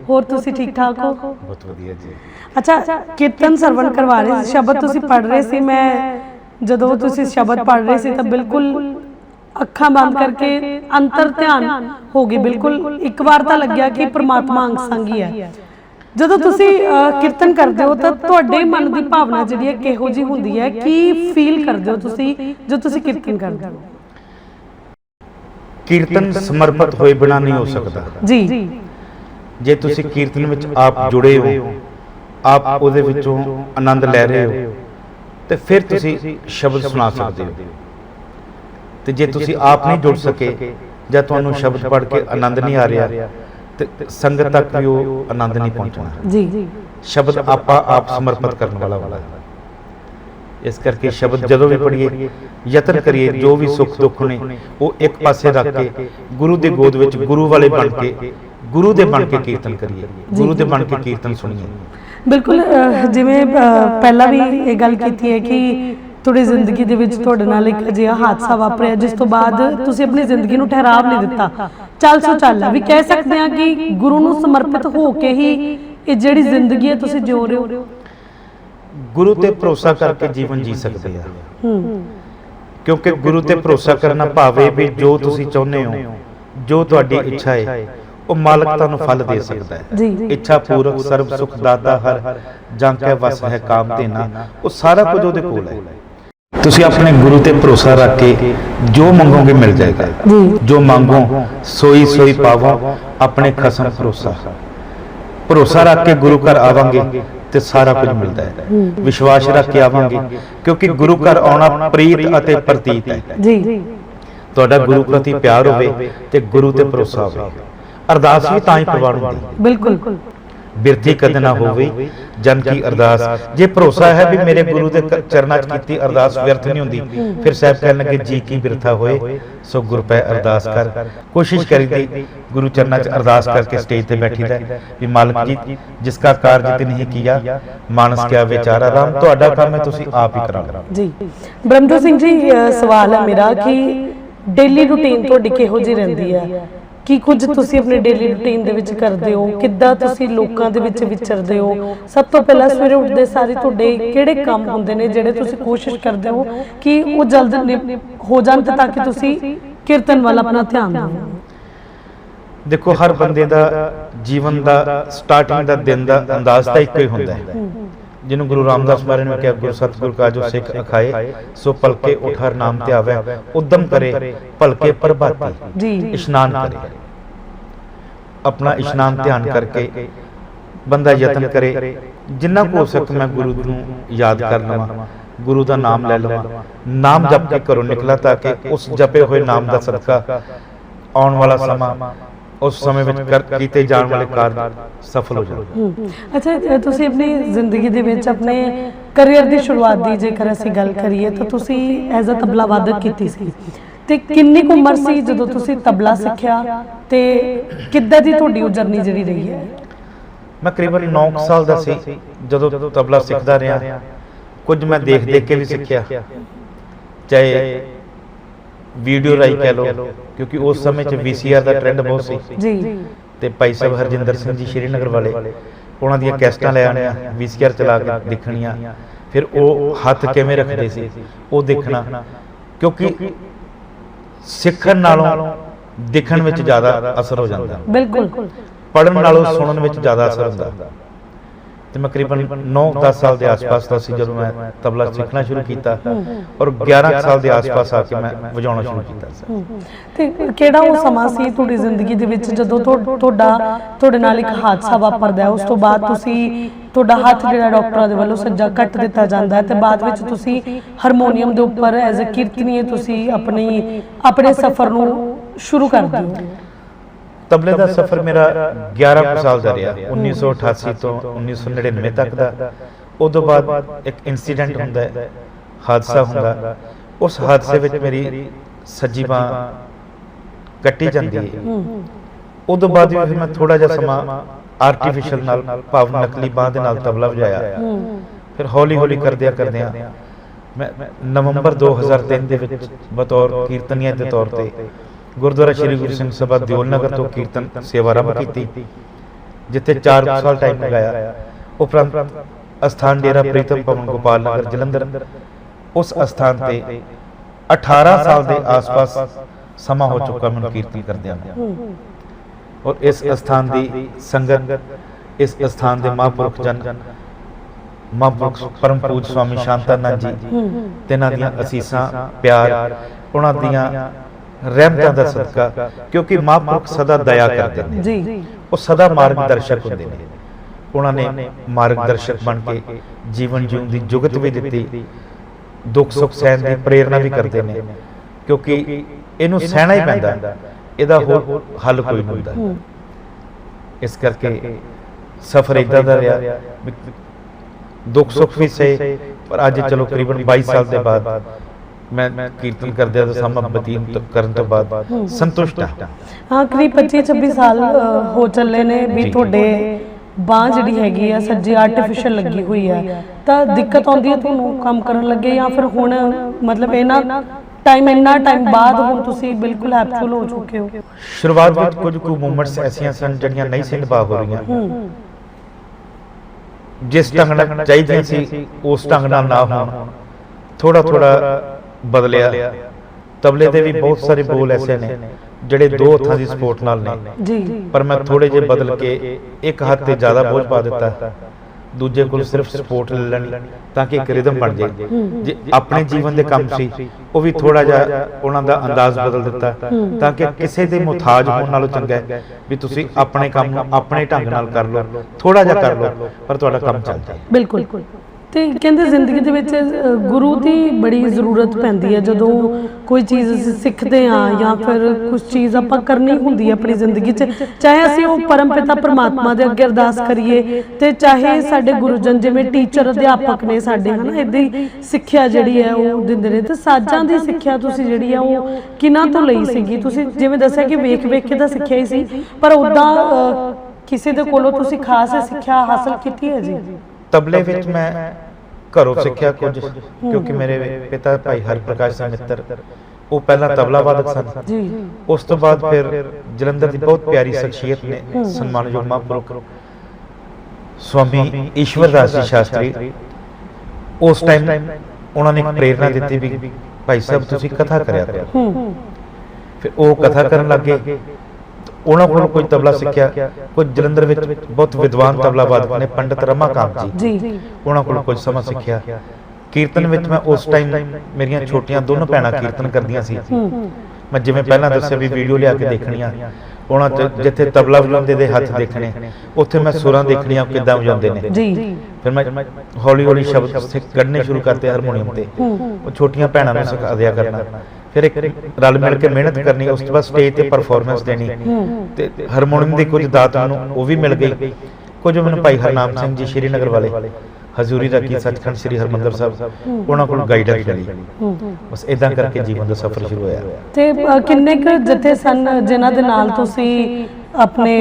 [SPEAKER 2] ਹੋਰ ਤੁਸੀਂ ਠੀਕ ਠਾਕ ਹੋ?
[SPEAKER 1] ਬਹੁਤ ਵਧੀਆ ਜੀ।
[SPEAKER 2] ਅੱਛਾ ਕੀਰਤਨ ਸਰਵਣ ਕਰਵਾ ਰਹੇ ਸੀ ਸ਼ਬਦ ਤੁਸੀਂ ਪੜ੍ਹ ਰਹੇ ਸੀ ਮੈਂ ਜਦੋਂ ਤੁਸੀਂ ਸ਼ਬਦ ਪੜ੍ਹ ਰਹੇ ਸੀ ਤਾਂ ਬਿਲਕੁਲ ਅੱਖਾਂ ਬੰਦ ਕਰਕੇ ਅੰਤਰ ਧਿਆਨ ਹੋ ਗਈ ਬਿਲਕੁਲ ਇੱਕ ਵਾਰ ਤਾਂ ਲੱਗਿਆ ਕਿ ਪ੍ਰਮਾਤਮਾ ਅੰਗ ਸੰਗ ਹੀ। ਜਦੋਂ ਤੁਸੀਂ ਕੀਰਤਨ ਕਰਦੇ ਹੋ ਤਾਂ ਤੁਹਾਡੇ ਮਨ ਦੀ ਭਾਵਨਾ ਜਿਹੜੀ ਹੈ ਕਿਹੋ ਜੀ ਹੁੰਦੀ ਹੈ? ਕੀ ਫੀਲ ਕਰਦੇ ਹੋ ਤੁਸੀਂ ਜਦੋਂ ਤੁਸੀਂ ਕੀਰਤਨ ਕਰਦੇ ਹੋ?
[SPEAKER 1] ਕੀਰਤਨ ਸਮਰਪਿਤ ਹੋਏ ਬਿਨਾ ਨਹੀਂ ਹੋ ਸਕਦਾ।
[SPEAKER 2] ਜੀ।
[SPEAKER 1] ਜੇ ਤੁਸੀਂ ਕੀਰਤਨ ਵਿੱਚ ਆਪ ਜੁੜੇ ਹੋ ਆਪ ਉਹਦੇ ਵਿੱਚੋਂ ਆਨੰਦ ਲੈ ਰਹੇ ਹੋ ਤੇ ਫਿਰ ਤੁਸੀਂ ਸ਼ਬਦ ਸੁਣਾ ਸਕਦੇ ਹੋ। ਤੇ ਜੇ ਤੁਸੀਂ ਆਪ ਨਹੀਂ ਜੁੜ ਸਕੇ ਜਾਂ ਤੁਹਾਨੂੰ ਸ਼ਬਦ ਪੜ੍ਹ ਕੇ ਆਨੰਦ ਨਹੀਂ ਆ ਰਿਹਾ ਤੇ ਸੰਗਤ ਤੱਕ ਵੀ ਉਹ ਆਨੰਦ ਨਹੀਂ ਪਹੁੰਚਣਾ।
[SPEAKER 2] ਜੀ
[SPEAKER 1] ਸ਼ਬਦ ਆਪਾ ਆਪ ਸਮਰਪਿਤ ਕਰਨ ਵਾਲਾ ਵਾਲਾ। ਹੈ ਇਸ ਕਰਕੇ ਸ਼ਬਦ ਜਦੋਂ ਵੀ ਪੜ੍ਹੀਏ ਯਤਨ ਕਰੀਏ ਜੋ ਵੀ ਸੁੱਖ ਦੁੱਖ ਨੇ ਉਹ ਇੱਕ ਪਾਸੇ ਰੱਖ ਕੇ ਗੁਰੂ ਦੇ ਗੋਦ ਵਿੱਚ ਗੁਰੂ ਵਾਲੇ ਬਣ ਕੇ ਗੁਰੂ ਦੇ ਬਣ ਕੇ ਕੀਰਤਨ ਕਰੀਏ। ਗੁਰੂ ਦੇ ਬਣ ਕੇ ਕੀਰਤਨ ਸੁਣੀਏ।
[SPEAKER 2] ਬਿਲਕੁਲ ਜਿਵੇਂ ਪਹਿਲਾਂ ਵੀ ਇਹ ਗੱਲ ਕੀਤੀ ਹੈ ਕਿ ਤੁਹਾਡੀ ਜ਼ਿੰਦਗੀ ਦੇ ਵਿੱਚ ਤੁਹਾਡੇ ਨਾਲ ਇੱਕ ਅਜਿਹਾ ਹਾਦਸਾ ਵਾਪਰਿਆ ਜਿਸ ਤੋਂ ਬਾਅਦ ਤੁਸੀਂ ਆਪਣੀ ਜ਼ਿੰਦਗੀ ਨੂੰ ਠਹਿਰਾਵ ਨਹੀਂ ਦਿੱਤਾ। ਚੱਲ ਸੋ ਚੱਲ ਵੀ ਕਹਿ ਸਕਦੇ ਹਾਂ ਕਿ ਗੁਰੂ ਨੂੰ ਸਮਰਪਿਤ ਹੋ ਕੇ ਹੀ ਇਹ ਜਿਹੜੀ ਜ਼ਿੰਦਗੀ ਹੈ ਤੁਸੀਂ ਜਿਉ ਰਹੇ ਹੋ।
[SPEAKER 1] ਗੁਰੂ ਤੇ ਭਰੋਸਾ ਕਰਕੇ ਜੀਵਨ ਜੀ ਸਕਦੇ ਆ।
[SPEAKER 2] ਹੂੰ।
[SPEAKER 1] ਕਿਉਂਕਿ ਗੁਰੂ ਤੇ ਭਰੋਸਾ ਕਰਨਾ ਭਾਵੇਂ ਵੀ ਜੋ ਤੁਸੀਂ ਚਾਹੁੰਦੇ ਹੋ ਜੋ ਤੁਹਾਡੀ ਇੱਛਾ ਹੈ ਉਹ ਮਾਲਕ ਤੁਹਾਨੂੰ ਫਲ ਦੇ ਸਕਦਾ ਹੈ। ਇੱਛਾ ਪੂਰਕ ਸਰਬ ਸੁਖ ਦਾਤਾ ਹਰ ਜਾਂ ਕੈ ਵਸ ਹੈ ਕਾਮ ਦੇਨਾ ਉਹ ਸਾਰਾ ਕੁਝ ਉਹਦੇ ਕੋਲ ਹੈ। ਤੁਸੀਂ ਆਪਣੇ ਗੁਰੂ ਤੇ ਭਰੋਸਾ ਰੱਖ ਕੇ ਜੋ ਮੰਗੋਗੇ ਮਿਲ ਜਾਏਗਾ।
[SPEAKER 2] ਜੋ।
[SPEAKER 1] ਮੰਗੋ ਸੋਈ ਸੋਈ ਪਾਵੋ ਆਪਣੇ ਖਸਮ ਭਰੋਸਾ। ਭਰੋਸਾ ਰੱਖ ਕੇ ਗੁਰੂ ਘਰ ਆਵਾਂਗੇ ਤੇ ਸਾਰਾ ਕੁਝ ਮਿਲਦਾ ਹੈ। ਵਿਸ਼ਵਾਸ ਰੱਖ ਕੇ ਆਵਾਂਗੇ ਕਿਉਂਕਿ ਗੁਰੂ ਘਰ ਆਉਣਾ ਪ੍ਰੀਤ ਅਤੇ ਪ੍ਰਤੀਤ ਹੈ।
[SPEAKER 2] ਜੀ।
[SPEAKER 1] ਤੁਹਾਡਾ ਗੁਰੂ ਪ੍ਰਤੀ ਪਿਆਰ ਹੋਵੇ ਤੇ ਗੁਰੂ ਤੇ ਭਰੋਸਾ ਹੋਵੇ। ਅਰਦਾਸ ਵੀ ਤਾਂ ਹੀ ਪ੍ਰਵਾਨ
[SPEAKER 2] ਬਿਲਕੁਲ।
[SPEAKER 1] ਬਿਰਤੀ ਕਦੇ ਨਾ ਹੋਵੇ ਜਨ ਕੀ ਅਰਦਾਸ। ਜੇ ਭਰੋਸਾ ਹੈ ਵੀ ਮੇਰੇ ਗੁਰੂ ਦੇ ਚਰਨਾਂ 'ਚ ਕੀਤੀ ਅਰਦਾਸ ਵਿਅਰਥ ਨਹੀਂ ਹੁੰਦੀ। ਫਿਰ ਸਾਹਿਬ ਕਹਿਣ ਲੱਗੇ ਜੀ ਕੀ ਬਿਰਥਾ ਹੋਏ? ਸੋ ਗੁਰ ਪੈ ਅਰਦਾਸ ਕਰ। ਕੋਸ਼ਿਸ਼ ਕਰੀਦੀ ਗੁਰੂ ਚਰਨਾਂ 'ਚ ਅਰਦਾਸ ਕਰਕੇ ਸਟੇਜ ਤੇ ਬੈਠੀਦਾ ਵੀ ਮਾਲਕ ਜੀ ਜਿਸ ਦਾ ਕਾਰਜ ਤੇ ਨਹੀਂ ਕੀਆ ਮਾਨਸ ਕਿਆ ਵਿਚਾਰਾ ਰਾਮ ਤੁਹਾਡਾ ਕੰਮ ਹੈ ਤੁਸੀਂ ਆਪ ਹੀ ਕਰਾਓ।
[SPEAKER 2] ਜੀ। ਬ੍ਰਹਮਜੋਤ ਸਿੰਘ ਜੀ ਸਵਾਲ ਹੈ ਮੇਰਾ ਕਿ ਡੇਲੀ ਰੂਟੀਨ ਤੁਹਾਡੀ ਕਿਹੋ ਜਿਹੀ ਰਹਿੰਦੀ ਹੈ ਕੀ ਕੁਝ ਤੁਸੀਂ ਆਪਣੇ ਡੇਲੀ ਰੂਟੀਨ ਦੇ ਵਿੱਚ ਕਰਦੇ ਹੋ? ਕਿੱਦਾਂ ਤੁਸੀਂ ਲੋਕਾਂ ਦੇ ਵਿੱਚ ਵਿਚਰਦੇ ਹੋ? ਸਭ ਤੋਂ ਪਹਿਲਾਂ ਸਵੇਰੇ ਉੱਠਦੇ ਸਾਰੇ ਤੁਹਾਡੇ ਕਿਹੜੇ ਕੰਮ ਹੁੰਦੇ ਨੇ ਜਿਹੜੇ ਤੁਸੀਂ ਕੋਸ਼ਿਸ਼ ਕਰਦੇ ਹੋ ਕਿ ਉਹ ਜਲਦ ਨਿਪ- ਹੋ ਜਾਣ ਤੇ ਤਾਂ ਕਿ ਤੁਸੀਂ ਕੀਰਤਨ ਵੱਲ ਆਪਣਾ ਧਿਆਨ ਦਿਓ।
[SPEAKER 1] ਦੇਖੋ ਹਰ ਬੰਦੇ ਦਾ ਜੀਵਨ ਦਾ ਸਟਾਰਟਿੰਗ ਦਾ ਦਿਨ ਦਾ ਅੰਦਾਜ਼ ਤਾਂ ਇੱਕੋ ਹੀ ਹੁੰਦਾ ਹੈ। ਜਿਹਨੂੰ ਗੁਰੂ ਰਾਮਦਾਸ ਮਹਾਰਾਜ ਨੇ ਕਿਹਾ ਗੁਰੂ ਸਤਿਗੁਰ ਕਾ ਜੋ ਸਿੱਖ ਅਖਾਏ ਸੋ ਪਲਕੇ ਉਠਾਰ ਨਾਮ ਤੇ ਆਵੇ ਉਦਮ ਕਰੇ ਭਲਕੇ ਪ੍ਰਭਾਤੀ।
[SPEAKER 2] ਜੀ।
[SPEAKER 1] ਇਸ਼ਨਾਨ ਕਰੇ। ਆਪਣਾ ਇਸ਼ਨਾਨ ਧਿਆਨ ਕਰਕੇ ਬੰਦਾ ਯਤਨ ਕਰੇ। ਜਿੰਨਾ ਕੁ ਹੋ ਸਕੇ ਮੈਂ ਗੁਰੂ ਨੂੰ ਯਾਦ ਕਰ ਲਵਾਂ ਗੁਰੂ ਦਾ ਨਾਮ ਲੈ ਲਵਾਂ। ਨਾਮ ਜਪ ਕੇ ਘਰੋਂ ਨਿਕਲਾ ਤਾਂ ਕਿ ਉਸ ਜਪੇ ਹੋਏ ਨਾਮ ਦਾ ਸਦਕਾ ਆਉਣ ਵਾਲਾ ਸਮਾਂ ਉਸ ਸਮੇਂ ਵਿੱਚ ਕਰ ਕੀਤੇ ਜਾਣ ਵਾਲੇ ਕਾਰਜ ਸਫਲ ਹੋ ਜਾਣ।
[SPEAKER 2] ਹਮ, ਅੱਛਾ ਅ, ਤੁਸੀਂ ਆਪਣੀ ਜ਼ਿੰਦਗੀ ਦੇ ਵਿੱਚ ਆਪਣੇ ਕੈਰੀਅਰ ਦੀ ਸ਼ੁਰੂਆਤ ਦੀ ਜੇਕਰ ਅਸੀਂ ਗੱਲ ਕਰੀਏ ਤਾਂ ਤੁਸੀਂ ਐਜ਼ ਅ ਤਬਲਾ ਵਾਦਕ ਕੀਤੀ ਸੀ। ਤੇ ਕਿੰਨੀ ਕੁ ਉਮਰ ਸੀ ਜਦੋਂ ਤੁਸੀਂ ਤਬਲਾ ਸਿੱਖਿਆ ਤੇ ਕਿੱਦਾਂ ਦੀ ਤੁਹਾਡੀ ਉਹ ਜਰਨੀ ਜਿਹੜੀ ਰਹੀ ਹੈ?
[SPEAKER 1] ਮੈਂ ਕਰੀਬਨ 9 ਸਾਲ ਦਾ ਸੀ ਜਦੋਂ ਤਬਲਾ ਸਿੱਖਦਾ ਰਿਹਾ। ਕੁਝ ਮੈਂ ਦੇਖ ਦੇਖ ਕੇ ਵੀ ਸਿੱਖਿਆ। ਚਾਹੇ ਵੀਡੀਓ ਰਾਈ ਕਹਿ ਲਓ ਕਿਉਂਕਿ ਉਸ ਸਮੇਂ 'ਚ VCR ਦਾ ਟ੍ਰੈਂਡ ਬਹੁਤ ਸੀ।
[SPEAKER 2] ਜੀ।
[SPEAKER 1] ਤੇ ਭਾਈ ਸਾਹਿਬ ਹਰਜਿੰਦਰ ਸਿੰਘ ਜੀ ਸ਼੍ਰੀਨਗਰ ਵਾਲੇ ਉਹਨਾਂ ਦੀਆਂ ਕੈਸਟਾਂ ਲੈ ਆਉਣੀਆਂ VCR ਚਲਾ ਕੇ ਦੇਖਣੀਆਂ। ਫਿਰ ਉਹ ਹੱਥ ਕਿਵੇਂ ਰੱਖਦੇ ਸੀ ਉਹ ਦੇਖਣਾ। ਕਿਉਂਕਿ ਸਿੱਖਣ ਨਾਲੋਂ ਦਿਖਣ ਵਿੱਚ ਜ਼ਿਆਦਾ ਅਸਰ ਹੋ ਜਾਂਦਾ।
[SPEAKER 2] ਬਿਲਕੁਲ।
[SPEAKER 1] ਪੜਨ ਨਾਲੋਂ ਸੁਣਨ ਵਿੱਚ ਜ਼ਿਆਦਾ ਅਸਰ ਹੁੰਦਾ। ਤੇ ਮੈਂ ਤਕਰੀਬਨ 9-10 ਸਾਲ ਦੇ ਆਸ-ਪਾਸ ਦਾ ਸੀ ਜਦੋਂ ਮੈਂ ਤਬਲਾ ਸਿੱਖਣਾ ਸ਼ੁਰੂ ਕੀਤਾ ਔਰ 11 ਕੁ ਸਾਲ ਦੇ ਆਸ-ਪਾਸ ਆ ਕੇ ਮੈਂ ਵਜਾਉਣਾ ਸ਼ੁਰੂ ਕੀਤਾ ਸੀ।
[SPEAKER 2] ਤੇ ਕਿਹੜਾ ਉਹ ਸਮਾਂ ਸੀ ਤੁਹਾਡੀ ਜ਼ਿੰਦਗੀ ਦੇ ਵਿੱਚ ਜਦੋਂ ਤੁਹਾ- ਤੁਹਾਡਾ ਤੁਹਾਡੇ ਨਾਲ ਇੱਕ ਹਾਦਸਾ ਵਾਪਰਦਾ ਹੈ ਉਸ ਤੋਂ ਬਾਅਦ ਤੁਸੀਂ ਤੁਹਾਡਾ ਹੱਥ ਜਿਹੜਾ ਡਾਕਟਰਾਂ ਦੇ ਵੱਲੋਂ ਸੱਜਾ ਕੱਟ ਦਿੱਤਾ ਜਾਂਦਾ ਹੈ ਤੇ ਬਾਅਦ ਵਿੱਚ ਤੁਸੀਂ ਹਾਰਮੋਨੀਅਮ ਦੇ ਉੱਪਰ ਐਜ਼ ਅ ਕੀਰਤਨੀਏ ਤੁਸੀਂ ਆਪਣੀ ਆਪਣੇ ਸਫ਼ਰ ਨੂੰ ਸ਼ੁਰੂ ਕਰਦੇ ਹੋ
[SPEAKER 1] ਤਬਲੇ ਦਾ ਸਫ਼ਰ ਮੇਰਾ 11 ਕੁ ਸਾਲ ਦਾ ਰਿਹਾ। 1988 ਤੋਂ 1999 ਤੱਕ ਦਾ। ਉਦੋਂ ਬਾਅਦ ਇੱਕ ਇਨਸੀਡੈਂਟ ਹੁੰਦਾ ਹੈ। ਹਾਦਸਾ ਹੁੰਦਾ। ਉਸ ਹਾਦਸੇ ਵਿੱਚ ਮੇਰੀ ਸੱਜੀ ਬਾਹ ਕੱਟੀ ਜਾਂਦੀ ਹੈ। ਉਦੋਂ ਬਾਅਦ ਵੀ ਫਿਰ ਮੈਂ ਥੋੜਾ ਜਿਹਾ ਸਮਾਂ ਆਰਟੀਫੀਸ਼ੀਅਲ ਨਾਲ ਭਾਵ ਨਕਲੀ ਬਾਹ ਦੇ ਨਾਲ ਤਬਲਾ ਵਜਾਇਆ। ਫਿਰ ਹੌਲੀ ਹੌਲੀ ਕਰਦਿਆਂ ਕਰਦਿਆਂ ਮੈਂ ਨਵੰਬਰ 2003 ਦੇ ਵਿੱਚ ਬਤੌਰ ਕੀਰਤਨੀਆ ਦੇ ਤੌਰ ਤੇ ਗੁਰਦੁਆਰਾ ਸ਼੍ਰੀ ਗੁਰੂ ਸਿੰਘ ਸਭਾ ਦਿਓਲ ਨਗਰ ਤੋਂ ਕੀਰਤਨ ਸੇਵਾ ਆਰੰਭ ਕੀਤੀ ਜਿੱਥੇ 4 ਸਾਲ ਟਾਈਮ ਲਗਾਇਆ। ਉਪਰੰਤ ਅਸਥਾਨ ਡੇਰਾ ਪ੍ਰੀਤਮ ਭਵਨ ਗੋਪਾਲ ਨਗਰ ਜਲੰਧਰ। ਉਸ ਅਸਥਾਨ ਤੇ 18 ਸਾਲ ਦੇ ਆਸ-ਪਾਸ ਸਮਾਂ ਹੋ ਚੁੱਕਾ ਮੈਨੂੰ ਕੀਰਤਨ ਕਰਦਿਆਂ ਔਰ ਇਸ ਅਸਥਾਨ ਦੀ ਸੰਗਤ ਇਸ ਅਸਥਾਨ ਦੇ ਮਹਾਂਪੁਰਖ ਜਨ ਮਹਾਂਪੁਰਖ ਪਰਮ ਪੂਜ ਸਵਾਮੀ ਸ਼ਾਂਤਾਨੰਦ ਜੀ ਤੇ ਇਹਨਾਂ ਦੀਆਂ ਅਸੀਸਾਂ ਪਿਆਰ ਉਹਨਾਂ ਦੀਆਂ ਰਹਿਮਤਾਂ ਦਾ ਸਦਕਾ ਕਿਉਂਕਿ ਮਹਾਂਪੁਰਖ ਸਦਾ ਦਇਆ ਕਰਦੇ ਨੇ।
[SPEAKER 2] ਜੀ।
[SPEAKER 1] ਉਹ ਸਦਾ ਮਾਰਗਦਰਸ਼ਕ ਹੁੰਦੇ ਨੇ। ਉਹਨਾਂ ਨੇ ਮਾਰਗਦਰਸ਼ਕ ਬਣ ਕੇ ਜੀਵਨ ਜਿਉਣ ਦੀ ਜੁਗਤ ਵੀ ਦਿੱਤੀ। ਦੁੱਖ ਸੁੱਖ ਸਹਿਣ ਦੀ ਪ੍ਰੇਰਣਾ ਵੀ ਕਰਦੇ ਨੇ। ਕਿਉਂਕਿ ਇਹਨੂੰ ਸਹਿਣਾ ਹੀ ਪੈਂਦਾ। ਇਹਦਾ ਹੋਰ ਹੱਲ ਕੋਈ ਨਹੀਂ। ਹੁੰਦਾ ਇਸ ਕਰਕੇ ਸਫ਼ਰ ਇਦਾਂ ਦਾ ਰਿਹਾ ਦੁੱਖ ਸੁੱਖ ਵੀ ਸਹੀ ਪਰ ਅੱਜ ਚਲੋ ਕਰੀਬਨ 22 ਸਾਲ ਦੇ ਬਾਅਦ ਮੈਂ ਕੀਰਤਨ ਕਰਦਿਆਂ ਦਾ ਸਮਾਂ ਬਤੀਤ ਕਰਨ ਤੋਂ ਬਾਅਦ ਸੰਤੁਸ਼ਟ ਹਾਂ
[SPEAKER 2] ਹਾਂ ਕਰੀਬ 25 26 ਸਾਲ ਹੋ ਚੱਲੇ ਨੇ ਵੀ। ਤੁਹਾਡੇ ਬਾਹ ਜਿਹੜੀ ਹੈਗੀ ਆ ਸੱਜੀ ਆਰਟੀਫੀਸ਼ੀਅਲ ਲੱਗੀ ਹੋਈ ਹੈ ਤਾਂ ਦਿੱਕਤ ਆਉਂਦੀ ਹੈ ਤੁਹਾਨੂੰ ਕੰਮ ਕਰਨ ਲੱਗੇ ਜਾਂ ਫਿਰ ਹੁਣ ਮਤਲਬ ਇਹਨਾਂ ਟਾਈਮ ਇੰਨਾ ਟਾਈਮ ਬਾਅਦ ਹੁਣ ਤੁਸੀਂ ਬਿਲਕੁਲ ਹੈਪਫੁਲ ਹੋ ਚੁੱਕੇ ਹੋ।
[SPEAKER 1] ਸ਼ੁਰੂਆਤ ਵਿੱਚ ਕੁਝ ਕੁ ਮੂਵਮੈਂਟਸ ਐਸੀਆਂ ਸਨ ਜਿਹੜੀਆਂ ਨਹੀਂ ਸੀ ਨਿਭਾ ਹੋ ਰਹੀਆਂ। ਜਿਸ ਢੰਗ ਨਾਲ ਚਾਹੀਦੀਆਂ ਸੀ ਉਸ ਢੰਗ ਨਾਲ ਨਾ ਹੋਣ। ਥੋੜਾ ਥੋੜਾ ਬਦਲਿਆ। ਤਬਲੇ ਦੇ ਵੀ ਬਹੁਤ ਸਾਰੇ ਬੋਲ ਐਸੇ ਨੇ ਜਿਹੜੇ ਦੋ ਹੱਥਾਂ ਦੀ ਸਪੋਰਟ ਨਾਲ ਨੇ।
[SPEAKER 2] ਜੀ।
[SPEAKER 1] ਪਰ ਮੈਂ ਥੋੜੇ ਜਿਹੇ ਬਦਲ ਕੇ ਇੱਕ ਹੱਥ ਤੇ ਜ਼ਿਆਦਾ ਬੋਝ ਪਾ ਦਿੱਤਾ। ਦੂਜੇ ਕੋਲ ਸਿਰਫ ਸਪੋਰਟ ਲੈ ਲੈਣੀ ਤਾਂ ਕਿ ਇੱਕ ਰਿਦਮ ਬਣ ਜਾਏ। ਜੇ ਆਪਣੇ ਜੀਵਨ ਦੇ ਕੰਮ ਸੀ ਉਹ ਵੀ ਥੋੜਾ ਜਿਹਾ ਉਹਨਾਂ ਦਾ ਅੰਦਾਜ਼ ਬਦਲ ਦਿੱਤਾ। ਤਾਂ ਕਿ ਕਿਸੇ ਦੇ ਮੁਹਤਾਜ ਹੋਣ ਨਾਲੋਂ ਚੰਗਾ ਹੈ ਵੀ ਤੁਸੀਂ ਆਪਣੇ ਕੰਮ ਨੂੰ ਆਪਣੇ ਢੰਗ ਨਾਲ ਕਰ ਲਓ। ਥੋੜਾ ਜਿਹਾ ਕਰ ਲਓ। ਪਰ ਤੁਹਾਡਾ ਕੰਮ ਚੱਲ ਜਾਏ।
[SPEAKER 2] ਬਿਲਕੁਲ। ਤੇ ਕਹਿੰਦੇ ਜ਼ਿੰਦਗੀ ਦੇ ਵਿੱਚ ਗੁਰੂ ਦੀ ਬੜੀ ਜ਼ਰੂਰਤ ਪੈਂਦੀ ਹੈ। ਜਦੋਂ ਕੋਈ ਚੀਜ਼ ਅਸੀਂ ਸਿੱਖਦੇ ਹਾਂ ਜਾਂ ਫਿਰ ਕੁਝ ਚੀਜ਼ ਆਪਾਂ ਕਰਨੀ ਹੁੰਦੀ ਹੈ ਆਪਣੀ ਜ਼ਿੰਦਗੀ 'ਚ, ਚਾਹੇ ਅਸੀਂ ਉਹ ਪਰਮ ਪਿਤਾ ਪਰਮਾਤਮਾ ਦੇ ਅੱਗੇ ਅਰਦਾਸ ਕਰੀਏ ਤੇ ਚਾਹੇ ਸਾਡੇ ਗੁਰੂਜਨ ਜਿਵੇਂ ਟੀਚਰ, ਅਧਿਆਪਕ ਨੇ ਸਾਡੇ, ਹਨਾ ਇਦਾਂ ਹੀ ਸਿੱਖਿਆ ਜਿਹੜੀ ਹੈ ਉਹ ਦਿੰਦੇ ਨੇ। ਤੇ ਸਾਜ਼ਾਂ ਦੀ ਸਿੱਖਿਆ ਤੁਸੀਂ ਜਿਹੜੀ ਆ ਉਹ ਕਿਹਨਾਂ ਤੋਂ ਲਈ ਸੀਗੀ? ਤੁਸੀਂ ਜਿਵੇਂ ਦੱਸਿਆ ਕਿ ਵੇਖ ਵੇਖ ਕੇ ਤਾਂ ਸਿੱਖਿਆ ਹੀ ਸੀ, ਪਰ ਉਦਾਂ ਕਿਸੇ ਦੇ ਕੋਲੋਂ ਤੁਸੀਂ ਖਾਸ ਸਿੱਖਿਆ ਹਾਸਲ ਕੀਤੀ ਹੈ ਜੀ?
[SPEAKER 1] ਤਬਲੇ ਵਿੱਚ ਮੈਂ ਘਰੋਂ ਸਿੱਖਿਆ ਕੁਝ ਕਿਉਂਕਿ ਮੇਰੇ ਪਿਤਾ ਭਾਈ ਹਰਪ੍ਰਕਾਸ਼ ਸਿੰਘ ਮਿੱਤਰ ਉਹ ਪਹਿਲਾਂ ਤਬਲਾ ਵਾਦਕ ਸਨ।
[SPEAKER 2] ਜੀ।
[SPEAKER 1] ਉਸ ਤੋਂ ਬਾਅਦ ਫਿਰ ਜਲੰਧਰ ਦੀ ਬਹੁਤ ਪਿਆਰੀ ਸ਼ਖਸੀਅਤ ਨੇ ਸਨਮਾਨਯੋਗ ਮਹਾਂਪੁਰਖ ਸਵਾਮੀ ਈਸ਼ਵਰ ਦਾਸ ਜੀ ਸ਼ਾਸਤਰੀ। ਉਸ ਟਾਈਮ ਉਹਨਾਂ ਨੇ ਇੱਕ ਪ੍ਰੇਰਣਾ ਦਿੱਤੀ ਵੀ ਭਾਈ ਸਾਹਿਬ ਤੁਸੀਂ ਕਥਾ ਕਰਿਆ ਕਰੋ। ਫਿਰ ਉਹ ਕਥਾ ਕਰਨ ਲੱਗੇ। ਉਹਨਾਂ ਕੋਲ ਕੋਈ ਤਬਲਾ ਸਿੱਖਿਆ ਕੋਈ ਜਲੰਧਰ ਵਿੱਚ ਬਹੁਤ ਵਿਦਵਾਨ ਤਬਲਾ ਵਾਦਕ ਨੇ ਪੰਡਿਤ ਰਮਾਕਾਂਤ ਜੀ।
[SPEAKER 2] ਜੀ।
[SPEAKER 1] ਉਹਨਾਂ ਕੋਲ ਕੁਝ ਸਮਾਂ ਸਿੱਖਿਆ। ਕੀਰਤਨ ਵਿੱਚ ਮੈਂ ਉਸ ਟਾਈਮ ਮੇਰੀਆਂ ਛੋਟੀਆਂ ਦੋਨੋਂ ਭੈਣਾਂ ਕੀਰਤਨ ਕਰਦੀਆਂ ਸੀ। ਮੈਂ ਜਿਵੇਂ ਪਹਿਲਾਂ ਦੱਸਿਆ ਵੀ ਵੀਡੀਓ ਲਿਆ ਕੇ ਦੇਖਣੀਆਂ ਉਹਨਾਂ ਜਿੱਥੇ ਤਬਲਾ ਵਜਾਉਂਦੇ ਦੇ ਹੱਥ ਦੇਖਣੇ ਉੱਥੇ ਮੈਂ ਸੁਰਾਂ ਦੇਖਣੀਆਂ ਕਿੱਦਾਂ ਵਜਾਉਂਦੇ ਨੇ।
[SPEAKER 2] ਜੀ।
[SPEAKER 1] ਫਿਰ ਮੈਂ ਹੌਲੀ ਹੌਲੀ ਸ਼ਬਦ ਸਿੱਖ ਕੱਢਣੇ ਸ਼ੁਰੂ ਕਰਤੇ ਹਾਰਮੋਨੀਅਮ ਤੇ। ਉਹ ਛੋਟੀਆਂ ਭੈਣਾਂ ਨੂੰ ਸਿਖਾ ਦਿਆ ਕਰਨਾ। ਫਿਰ ਇੱਕ ਰਲ ਮਿਲ ਕੇ ਮਿਹਨਤ ਕਰਨੀ, ਉਸ ਤੋਂ ਬਾਅਦ ਸਟੇਜ ਤੇ ਪਰਫਾਰਮੈਂਸ ਦੇਣੀ। ਤੇ ਹਾਰਮੋਨੀਅਮ ਦੀ ਕੁਝ ਦਾਤ ਮੈਨੂੰ ਉਹ ਵੀ ਮਿਲ ਗਈ। ਕੁਝ ਮੈਨੂੰ ਭਾਈ ਹਰਨਾਮ ਸਿੰਘ ਜੀ ਸ਼੍ਰੀਨਗਰ ਵਾਲੇ, ਹਜ਼ੂਰੀ ਰੱਖੀ ਸੱਚਖੰਡ ਸ੍ਰੀ ਹਰਮੰਦਰ ਸਾਹਿਬ, ਉਹਨਾਂ ਕੋਲ ਗਾਈਡੈਂਸ ਮਿਲੀ ਬਸ ਇਦਾਂ ਕਰਕੇ ਜੀਵਨ ਦਾ ਸਫ਼ਰ ਸ਼ੁਰੂ ਹੋਇਆ।
[SPEAKER 2] ਤੇ ਕਿੰਨੇ ਕੁ ਜਥੇ ਸਨ ਜਿਨ੍ਹਾਂ ਦੇ ਨਾਲ ਤੁਸੀਂ ਆਪਣੇ